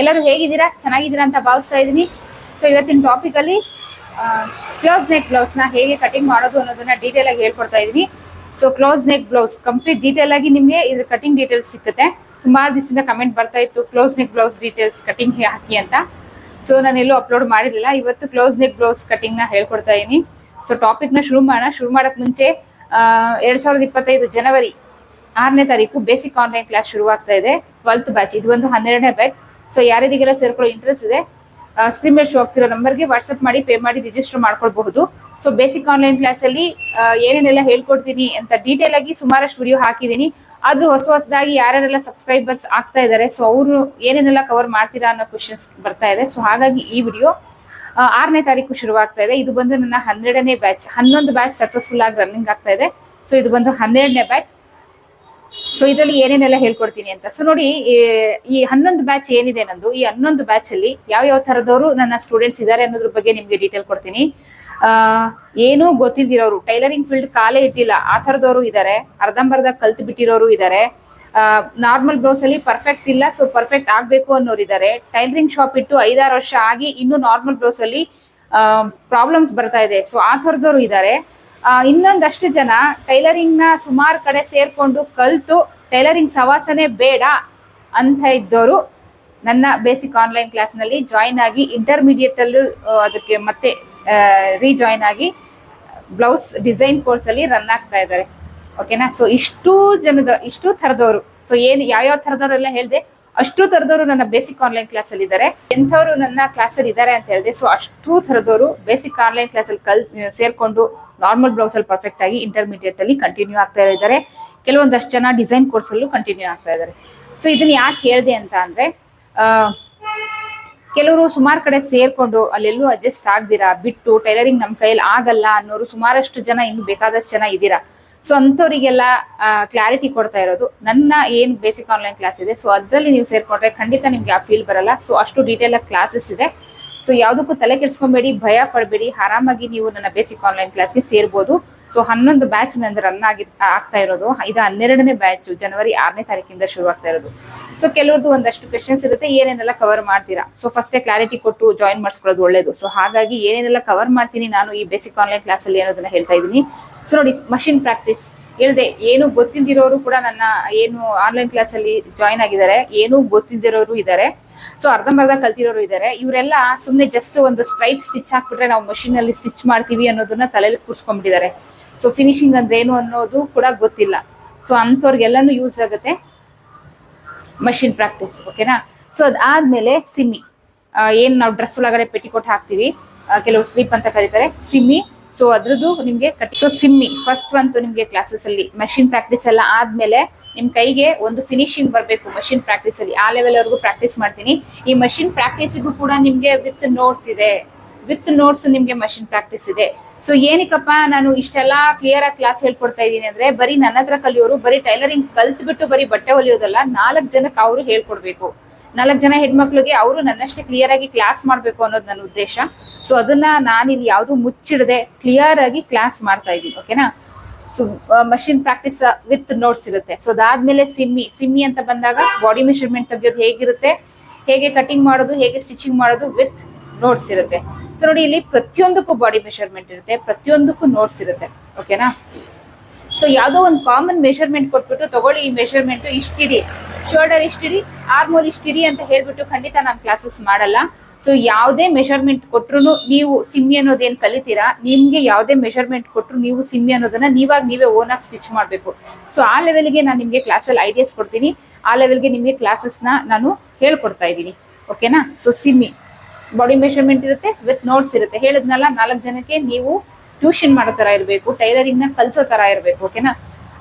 ಎಲ್ಲರೂ ಹೇಗಿದ್ದೀರಾ? ಚೆನ್ನಾಗಿದ್ದೀರಾ ಅಂತ ಭಾವಿಸ್ತಾ ಇದ್ದೀನಿ. ಸೊ ಇವತ್ತಿನ ಟಾಪಿಕ್ ಅಲ್ಲಿ ಕ್ಲೋಸ್ ನೆಕ್ ಬ್ಲೌಸ್ನ ಹೇಗೆ ಕಟಿಂಗ್ ಮಾಡೋದು ಅನ್ನೋದನ್ನ ಡೀಟೇಲ್ ಆಗಿ ಹೇಳ್ಕೊಡ್ತಾ ಇದ್ದೀನಿ. So close neck blouse complete detail ಆಗಿ ನಿಮಗೆ ಇದ್ರ ಕಟಿಂಗ್ ಡೀಟೇಲ್ಸ್ ಸಿಗುತ್ತೆ ತುಂಬಾ ದಿವಸದಿಂದ ಕಮೆಂಟ್ ಬರ್ತಾ ಇತ್ತು close neck blouse details cutting ಹಾಕಿ ಅಂತ. ಸೊ ನಾನು ಎಲ್ಲೂ ಅಪ್ಲೋಡ್ ಮಾಡಿರಲಿಲ್ಲ. ಇವತ್ತು ಕ್ಲೋಸ್ ನೆಕ್ ಬ್ಲೌಸ್ ಕಟಿಂಗ್ನ ಹೇಳ್ಕೊಡ್ತಾ ಇದ್ದೀನಿ. ಸೊ ನ ಶುರು ಮಾಡೋಣ. ಶುರು ಮಾಡಕ್ ಮುಂಚೆ ಎರಡ್ ಸಾವಿರದ ಇಪ್ಪತ್ತೈದು ಜನವರಿ ಆರನೇ ತಾರೀಕು ಬೇಸಿಕ್ ಆನ್ಲೈನ್ ಕ್ಲಾಸ್ ಶುರುವಾಗ್ತಾ ಇದೆ. ಟ್ವೆಲ್ತ್ ಬ್ಯಾಚ್ ಇದು ಒಂದು ಹನ್ನೆರಡನೇ ಬ್ಯಾಚ್ ಸೊ ಯಾರ್ಯಾರಿಗೆಲ್ಲ ಸೇರ್ಕೊಳ್ಳೋ ಇಂಟ್ರೆಸ್ಟ್ ಇದೆ ಸ್ಕ್ರೀನ್ ಮೇಲೆ ಶೋ ಆಗ್ತಿರೋ ನಂಬರ್ಗೆ ವಾಟ್ಸ್ಆಪ್ ಮಾಡಿ ಪೇ ಮಾಡಿ ರಿಜಿಸ್ಟರ್ ಮಾಡ್ಕೊಳ್ಬಹುದು. ಸೊ ಬೇಸಿಕ್ ಆನ್ಲೈನ್ ಕ್ಲಾಸ್ ಅಲ್ಲಿ ಏನೇನೆಲ್ಲ ಹೇಳ್ಕೊಡ್ತೀನಿ ಅಂತ ಡೀಟೇಲ್ ಆಗಿ ಸುಮಾರಷ್ಟು ವಿಡಿಯೋ ಹಾಕಿದ್ದೀನಿ. ಆದ್ರೂ ಹೊಸ ಹೊಸದಾಗಿ ಯಾರ್ಯಾರೆಲ್ಲ ಸಬ್ಸ್ಕ್ರೈಬರ್ಸ್ ಆಗ್ತಾ ಇದ್ದಾರೆ ಸೊ ಅವರು ಏನೇನೆಲ್ಲ ಕವರ್ ಮಾಡ್ತೀರಾ ಅನ್ನೋ ಕ್ವಶನ್ಸ್ ಬರ್ತಾ ಇದೆ. ಸೊ ಹಾಗಾಗಿ ಈ ವಿಡಿಯೋ ಆರನೇ ತಾರೀಕು ಶುರುವಾಗ್ತಾ ಇದೆ. ಇದು ಬಂದು ನನ್ನ ಹನ್ನೆರಡನೇ ಬ್ಯಾಚ್ ಹನ್ನೊಂದು ಬ್ಯಾಚ್ ಸಕ್ಸಸ್ಫುಲ್ ಆಗಿ ರನ್ನಿಂಗ್ ಆಗ್ತಾ ಇದೆ. ಸೊ ಇದು ಬಂದು ಹನ್ನೆರಡನೇ ಬ್ಯಾಚ್ ಸೊ ಇದರಲ್ಲಿ ಏನೇನೆಲ್ಲ ಹೇಳ್ಕೊಡ್ತೀನಿ ಅಂತ. ಸೊ ನೋಡಿ ಈ- ಹನ್ನೊಂದು ಬ್ಯಾಚ್ ಏನಿದೆ ನಂದು ಈ ಹನ್ನೊಂದು ಬ್ಯಾಚ್ ಅಲ್ಲಿ ಯಾವ ಯಾವ ತರದವರು ನನ್ನ ಸ್ಟೂಡೆಂಟ್ಸ್ ಇದ್ದಾರೆ ಅನ್ನೋದ್ರ ಬಗ್ಗೆ ನಿಮ್ಗೆ ಡೀಟೇಲ್ ಕೊಡ್ತೀನಿ. ಏನೂ ಗೊತ್ತಿಲ್ದಿರೋರು ಟೈಲರಿಂಗ್ ಫೀಲ್ಡ್ ಕಾಲೇ ಇಟ್ಟಿಲ್ಲ. ಆ ತರದವರು ಇದ್ದಾರೆ ಅರ್ಧಂಬರ್ಧ ಕಲ್ತು ಬಿಟ್ಟಿರೋರು ಇದ್ದಾರೆ ನಾರ್ಮಲ್ ಬ್ಲೌಸ್ ಅಲ್ಲಿ ಪರ್ಫೆಕ್ಟ್ ಇಲ್ಲ ಸೊ ಪರ್ಫೆಕ್ಟ್ ಆಗ್ಬೇಕು ಅನ್ನೋರು ಇದ್ದಾರೆ ಟೈಲರಿಂಗ್ ಶಾಪ್ ಇಟ್ಟು ಐದಾರು ವರ್ಷ ಆಗಿ ಇನ್ನು ನಾರ್ಮಲ್ ಬ್ಲೌಸ್ ಅಲ್ಲಿ ಪ್ರಾಬ್ಲಮ್ಸ್ ಬರ್ತಾ ಇದೆ. ಸೊ ಆ ಥರದವರು ಇದ್ದಾರೆ ಆ, ಇನ್ನೊಂದಷ್ಟು ಜನ ಟೈಲರಿಂಗ್ನ ಸುಮಾರು ಕಡೆ ಸೇರ್ಕೊಂಡು ಕಲ್ತು ಟೈಲರಿಂಗ್ ಸವಾಸನೆ ಬೇಡ ಅಂತ ಇದ್ದವರು ನನ್ನ ಬೇಸಿಕ್ ಆನ್ಲೈನ್ ಕ್ಲಾಸ್ನಲ್ಲಿ ಜಾಯಿನ್ ಆಗಿ ಇಂಟರ್ಮೀಡಿಯೇಟ್ ಅಲ್ಲೂ ಅದಕ್ಕೆ ಮತ್ತೆ ರೀಜಾಯಿನ್ ಆಗಿ ಬ್ಲೌಸ್ ಡಿಸೈನ್ ಕೋರ್ಸ್ ಅಲ್ಲಿ ರನ್ ಆಗ್ತಾ ಇದ್ದಾರೆ. ಓಕೆನಾ? ಸೊ ಇಷ್ಟು ಜನದ, ಇಷ್ಟು ಥರದವರು ಸೊ ಏನು, ಯಾವ್ಯಾವ ಥರದವರೆಲ್ಲ ಹೇಳಿದೆ? ಅಷ್ಟು ತರದವರು ನನ್ನ ಬೇಸಿಕ್ ಆನ್ಲೈನ್ ಕ್ಲಾಸ್ ಅಲ್ಲಿ ಇದ್ದಾರೆ ಎಂಥವ್ರು ನನ್ನ ಕ್ಲಾಸ್ ಅಲ್ಲಿ ಇದ್ದಾರೆ ಅಂತ ಹೇಳಿದೆ ಸೊ ಅಷ್ಟು ತರದವರು ಬೇಸಿಕ್ ಆನ್ಲೈನ್ ಕ್ಲಾಸ್ ಅಲ್ಲಿ ಕಲ್, ಸೇರ್ಕೊಂಡು ನಾರ್ಮಲ್ ಬ್ಲೌಸ್ ಅಲ್ಲಿ ಪರ್ಫೆಕ್ಟ್ ಆಗಿ ಇಂಟರ್ಮೀಡಿಯೇಟ್ ಅಲ್ಲಿ ಕಂಟಿನ್ಯೂ ಆಗ್ತಾ ಇದ್ದಾರೆ ಕೆಲವೊಂದಷ್ಟು ಜನ ಡಿಸೈನ್ ಕೋರ್ಸ್ ಅಲ್ಲೂ ಕಂಟಿನ್ಯೂ ಆಗ್ತಾ ಇದ್ದಾರೆ ಸೊ ಇದನ್ನ ಯಾಕೆ ಹೇಳಿದೆ ಅಂತ ಅಂದ್ರೆ ಕೆಲವರು ಸುಮಾರು ಕಡೆ ಸೇರ್ಕೊಂಡು ಅಲ್ಲೆಲ್ಲೂ ಅಡ್ಜಸ್ಟ್ ಆಗ್ದಿರಾ, ಬಿಟ್ಟು ಟೈಲರಿಂಗ್ ನಮ್ಮ ಕೈಯಲ್ಲಿ ಆಗಲ್ಲ ಅನ್ನೋರು ಸುಮಾರಷ್ಟು ಜನ ಇನ್ನು ಬೇಕಾದಷ್ಟು ಜನ ಇದ್ದೀರಾ. ಸೊ ಅಂಥವರಿಗೆಲ್ಲ ಕ್ಲಾರಿಟಿ ಕೊಡ್ತಾ ಇರೋದು. ನನ್ನ ಏನ್ ಬೇಸಿಕ್ ಆನ್ಲೈನ್ ಕ್ಲಾಸ್ ಇದೆ ಸೊ ಅದರಲ್ಲಿ ನೀವು ಸೇರ್ಕೊಂಡ್ರೆ ಖಂಡಿತ ನಿಮ್ಗೆ ಆ ಫೀಲ್ ಬರಲ್ಲ. ಸೊ ಅಷ್ಟು ಡೀಟೇಲ್ ಆಗಿ ಕ್ಲಾಸಸ್ ಇದೆ. ಸೊ ಯಾವುದಕ್ಕೂ ತಲೆ ಕೆಡಿಸ್ಕೊಬೇಡಿ, ಭಯ ಪಡಬೇಡಿ. ಆರಾಮಾಗಿ ನೀವು ನನ್ನ ಬೇಸಿಕ್ ಆನ್ಲೈನ್ ಕ್ಲಾಸ್ಗೆ ಸೇರ್ಬೋದು. ಸೊ ಹನ್ನೊಂದು ಬ್ಯಾಚ್ ನಂದು ರನ್ ಆಗಿ ಆಗ್ತಾ ಇರೋದು. ಇದು ಹನ್ನೆರಡನೇ ಬ್ಯಾಚ್ ಜನವರಿ ಆರನೇ ತಾರೀಕಿಂದ ಶುರು ಆಗ್ತಾ ಇರೋದು. ಸೊ ಕೆಲವ್ರದ್ದು ಒಂದಷ್ಟು ಕ್ವೆಶನ್ಸ್ ಇರುತ್ತೆ, ಏನೇನೆಲ್ಲ ಕವರ್ ಮಾಡ್ತೀರಾ? ಸೊ ಫಸ್ಟೇ ಕ್ಲಾರಿಟಿ ಕೊಟ್ಟು ಜಾಯಿನ್ ಮಾಡಿಸ್ಕೊಳ್ಳೋದು ಒಳ್ಳೇದು. ಸೊ ಹಾಗಾಗಿ ಏನೇನೆಲ್ಲ ಕವರ್ ಮಾಡ್ತೀನಿ ನಾನು ಈ ಬೇಸಿಕ್ ಆನ್ಲೈನ್ ಕ್ಲಾಸಲ್ಲಿ ಅನ್ನೋದನ್ನ ಹೇಳ್ತಾ ಇದ್ದೀನಿ. ಸೊ ನೋಡಿ ಮಷಿನ್ ಪ್ರಾಕ್ಟೀಸ್ ಹೇಳ್ದೆ, ಏನು ಗೊತ್ತಿದ್ದಿರೋರು ಕೂಡ ನನ್ನ ಏನು ಆನ್ಲೈನ್ ಕ್ಲಾಸ್ ಅಲ್ಲಿ ಜಾಯಿನ್ ಆಗಿದ್ದಾರೆ. ಏನು ಗೊತ್ತಿದ್ದಿರೋರು ಇದ್ದಾರೆ. ಸೊ ಅರ್ಧಂಬರ್ಧ ಕಲ್ತಿರೋರು ಇದ್ದಾರೆ. ಇವರೆಲ್ಲ ಸುಮ್ಮನೆ ಜಸ್ಟ್ ಒಂದು ಸ್ಟ್ರೈಟ್ ಸ್ಟಿಚ್ ಹಾಕ್ಬಿಟ್ರೆ ನಾವು ಮಷೀನ್ ಅಲ್ಲಿ ಸ್ಟಿಚ್ ಮಾಡ್ತೀವಿ ಅನ್ನೋದನ್ನ ತಲೆಯಲ್ಲಿ ಕೂರ್ಸ್ಕೊಂಡ್ಬಿಟ್ಟಿದ್ದಾರೆ. ಸೊ ಫಿನಿಶಿಂಗ್ ಅಂದ್ರೆ ಏನು ಅನ್ನೋದು ಕೂಡ ಗೊತ್ತಿಲ್ಲ. ಸೊ ಅಂಥವ್ರಿಗೆಲ್ಲಾನು ಯೂಸ್ ಆಗುತ್ತೆ ಮಷಿನ್ ಪ್ರಾಕ್ಟೀಸ್ ಓಕೆನಾ ಸೊ ಅದಾದ್ಮೇಲೆ ಸಿಮಿ. ಏನು ನಾವು ಡ್ರೆಸ್ ಒಳಗಡೆ ಪೆಟಿಕೋಟ್ ಹಾಕ್ತಿವಿ ಕೆಲವು ಸ್ಲೀಪ್ ಅಂತ ಕರೀತಾರೆ, ಸಿಮಿ. ಸೊ ಅದ್ರದ್ದು ನಿಮ್ಗೆ ಕಟ್ಟಿ ಸೊ ಸಿಮ್ಮಿ. ಫಸ್ಟ್ ಒಂದು ನಿಮ್ಗೆ ಕ್ಲಾಸಸ್ ಅಲ್ಲಿ ಮಷಿನ್ ಪ್ರಾಕ್ಟೀಸ್ ಎಲ್ಲ ಆದ್ಮೇಲೆ ನಿಮ್ ಕೈಗೆ ಒಂದು ಫಿನಿಶಿಂಗ್ ಬರಬೇಕು ಮಷಿನ್ ಪ್ರಾಕ್ಟೀಸ್ ಅಲ್ಲಿ. ಆ ಲೆವೆಲ್ ವರೆಗೂ ಪ್ರಾಕ್ಟೀಸ್ ಮಾಡ್ತೀನಿ. ಈ ಮಷಿನ್ ಪ್ರಾಕ್ಟೀಸಿಗೂ ಕೂಡ ನಿಮ್ಗೆ ವಿತ್ ನೋಟ್ಸ್ ಇದೆ. ವಿತ್ ನೋಟ್ಸ್ ನಿಮ್ಗೆ ಮಷಿನ್ ಪ್ರಾಕ್ಟೀಸ್ ಇದೆ. ಸೊ ಏನಕ್ಕಪ್ಪ, ನಾನು ಇಷ್ಟೆಲ್ಲ ಕ್ಲಿಯರ್ ಆಗಿ ಕ್ಲಾಸ್ ಹೇಳ್ಕೊಡ್ತಾ ಇದ್ದೀನಿ ಅಂದ್ರೆ, ಬರೀ ನನ್ನ ಹತ್ರ ಕಲಿಯೋರು, ಬರೀ ಟೈಲರಿಂಗ್ ಕಲ್ತ್ ಬಿಟ್ಟು ಬರೀ ಬಟ್ಟೆ ಹೊಲಿಯೋದಲ್ಲ, ನಾಲ್ಕು ಜನಕ್ಕೆ ಅವರು ಹೇಳ್ಕೊಡ್ಬೇಕು. ನಾಲ್ಕು ಜನ ಹೆಣ್ಮಕ್ಳಿಗೆ ಅವರು ನನ್ನಷ್ಟೇ ಕ್ಲಿಯರ್ ಆಗಿ ಕ್ಲಾಸ್ ಮಾಡ್ಬೇಕು ಅನ್ನೋದು ನನ್ನ ಉದ್ದೇಶ. ಸೊ ಅದನ್ನ ನಾನು ಇಲ್ಲಿ ಯಾವುದು ಮುಚ್ಚಿಡದೆ ಕ್ಲಿಯರ್ ಆಗಿ ಕ್ಲಾಸ್ ಮಾಡ್ತಾ ಇದ್ದೀನಿ ಓಕೆನಾ so machine practice with notes ಇರುತ್ತೆ. ಸೊ ಅದಾದ್ಮೇಲೆ ಸಿಮ್ಮಿ ಸಿಮ್ಮಿ ಅಂತ ಬಂದಾಗ ಬಾಡಿ ಮೆಷರ್ಮೆಂಟ್ ತೆಗೆಯೋದು ಹೇಗಿರುತ್ತೆ? ಹೇಗೆ ಕಟಿಂಗ್ ಮಾಡೋದು, ಹೇಗೆ ಸ್ಟಿಚಿಂಗ್ ಮಾಡೋದು ವಿತ್ ನೋಟ್ಸ್ ಇರುತ್ತೆ. ಸೊ ನೋಡಿ ಇಲ್ಲಿ ಪ್ರತಿಯೊಂದಕ್ಕೂ ಬಾಡಿ ಮೆಷರ್ಮೆಂಟ್ ಇರುತ್ತೆ, ಪ್ರತಿಯೊಂದಕ್ಕೂ ನೋಟ್ಸ್ ಇರುತ್ತೆ ಓಕೆನಾ ಸೊ ಯಾವುದೋ ಒಂದು ಕಾಮನ್ ಮೆಷರ್ಮೆಂಟ್ ಕೊಟ್ಬಿಟ್ಟು ತಗೊಳ್ಳಿ ಈ ಮೆಷರ್ಮೆಂಟ್ ಇಷ್ಟಿಡಿ ಶೋಲ್ಡರ್ ಇಷ್ಟಿಡಿ ಆರ್ಮೋರ್ ಇಷ್ಟಿಡಿ ಅಂತ ಹೇಳ್ಬಿಟ್ಟು ಖಂಡಿತ ನಾನು ಕ್ಲಾಸಸ್ ಮಾಡಲ್ಲ. ಸೊ ಯಾವುದೇ ಮೆಷರ್ಮೆಂಟ್ ಕೊಟ್ರು ನೀವು ಸಿಮ್ಮಿ ಅನ್ನೋದೇನ್ ಕಲಿತೀರಾ? ನಿಮಗೆ ಯಾವುದೇ ಮೆಷರ್ಮೆಂಟ್ ಕೊಟ್ಟರು ನೀವು ಸಿಮ್ಮಿ ಅನ್ನೋದನ್ನ ನೀವಾಗ ನೀವೇ ಓನಾಗಿ ಸ್ಟಿಚ್ ಮಾಡಬೇಕು. ಸೊ ಆ ಲೆವೆಲ್ಗೆ ನಾನು ನಿಮಗೆ ಕ್ಲಾಸಲ್ಲಿ ಐಡಿಯಾಸ್ ಕೊಡ್ತೀನಿ. ಆ ಲೆವೆಲ್ಗೆ ನಿಮಗೆ ಕ್ಲಾಸಸ್ನ ನಾನು ಹೇಳ್ಕೊಡ್ತಾ ಇದ್ದೀನಿ ಓಕೆನಾ ಸೊ ಸಿಮ್ಮಿ ಬಾಡಿ ಮೆಷರ್ಮೆಂಟ್ ಇರುತ್ತೆ ವಿತ್ ನೋಟ್ಸ್ ಇರುತ್ತೆ. ಹೇಳಿದ್ನಲ್ಲ, ನಾಲ್ಕು ಜನಕ್ಕೆ ನೀವು ಟ್ಯೂಷನ್ ಮಾಡೋ ತರ ಇರಬೇಕು ಟೈಲರಿಂಗ್ನ ಕಲ್ಸೋ ತರ ಇರಬೇಕು ಓಕೆನಾ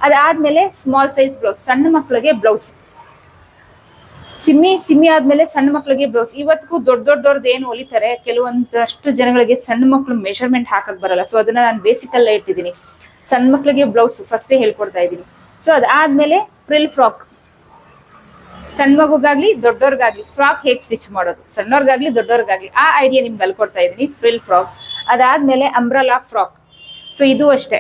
ಅದಾದ್ಮೇಲೆ ಸ್ಮಾಲ್ ಸೈಜ್ ಬ್ಲೌಸ್ ಸಣ್ಣ ಮಕ್ಕಳಿಗೆ ಬ್ಲೌಸ್ ಸಿಮ್ಮಿ ಸಿಮ್ಮಿ ಆದ್ಮೇಲೆ ಸಣ್ಣ ಮಕ್ಕಳಿಗೆ ಬ್ಲೌಸ್ ಇವತ್ತಿಗೂ ದೊಡ್ಡ ದೊಡ್ಡವ್ರದ್ದು ಏನು ಹೊಲಿತಾರೆ ಕೆಲವೊಂದಷ್ಟು ಜನಗಳಿಗೆ ಸಣ್ಣ ಮಕ್ಕಳು ಮೆಷರ್ಮೆಂಟ್ ಹಾಕಕ್ ಬರಲ್ಲ. ಸೊ ಅದನ್ನ ನಾನು ಬೇಸಿಕ್ ಅಲ್ಲೇ ಇಟ್ಟಿದ್ದೀನಿ. ಸಣ್ಣ ಮಕ್ಕಳಿಗೆ ಬ್ಲೌಸ್ ಫಸ್ಟೇ ಹೇಳ್ಕೊಡ್ತಾ ಇದ್ದೀನಿ. ಸೊ ಅದಾದ್ಮೇಲೆ ಫ್ರಿಲ್ ಫ್ರಾಕ್ ಸಣ್ಣ ಮಗುಗಾಗ್ಲಿ ದೊಡ್ಡವ್ರಿಗಾಗ್ಲಿ ಫ್ರಾಕ್ ಹೇಗೆ ಸ್ಟಿಚ್ ಮಾಡೋದು? ಸಣ್ಣವ್ರಿಗಾಗ್ಲಿ ದೊಡ್ಡವ್ರಿಗಾಗ್ಲಿ ಆ ಐಡಿಯಾ ನಿಮ್ಗೆ ಅಲ್ಕೊಡ್ತಾ ಇದ್ದೀನಿ ಫ್ರಿಲ್ ಫ್ರಾಕ್ ಅದಾದ್ಮೇಲೆ ಅಂಬ್ರಲಾ ಫ್ರಾಕ್ ಸೊ ಇದು ಅಷ್ಟೇ.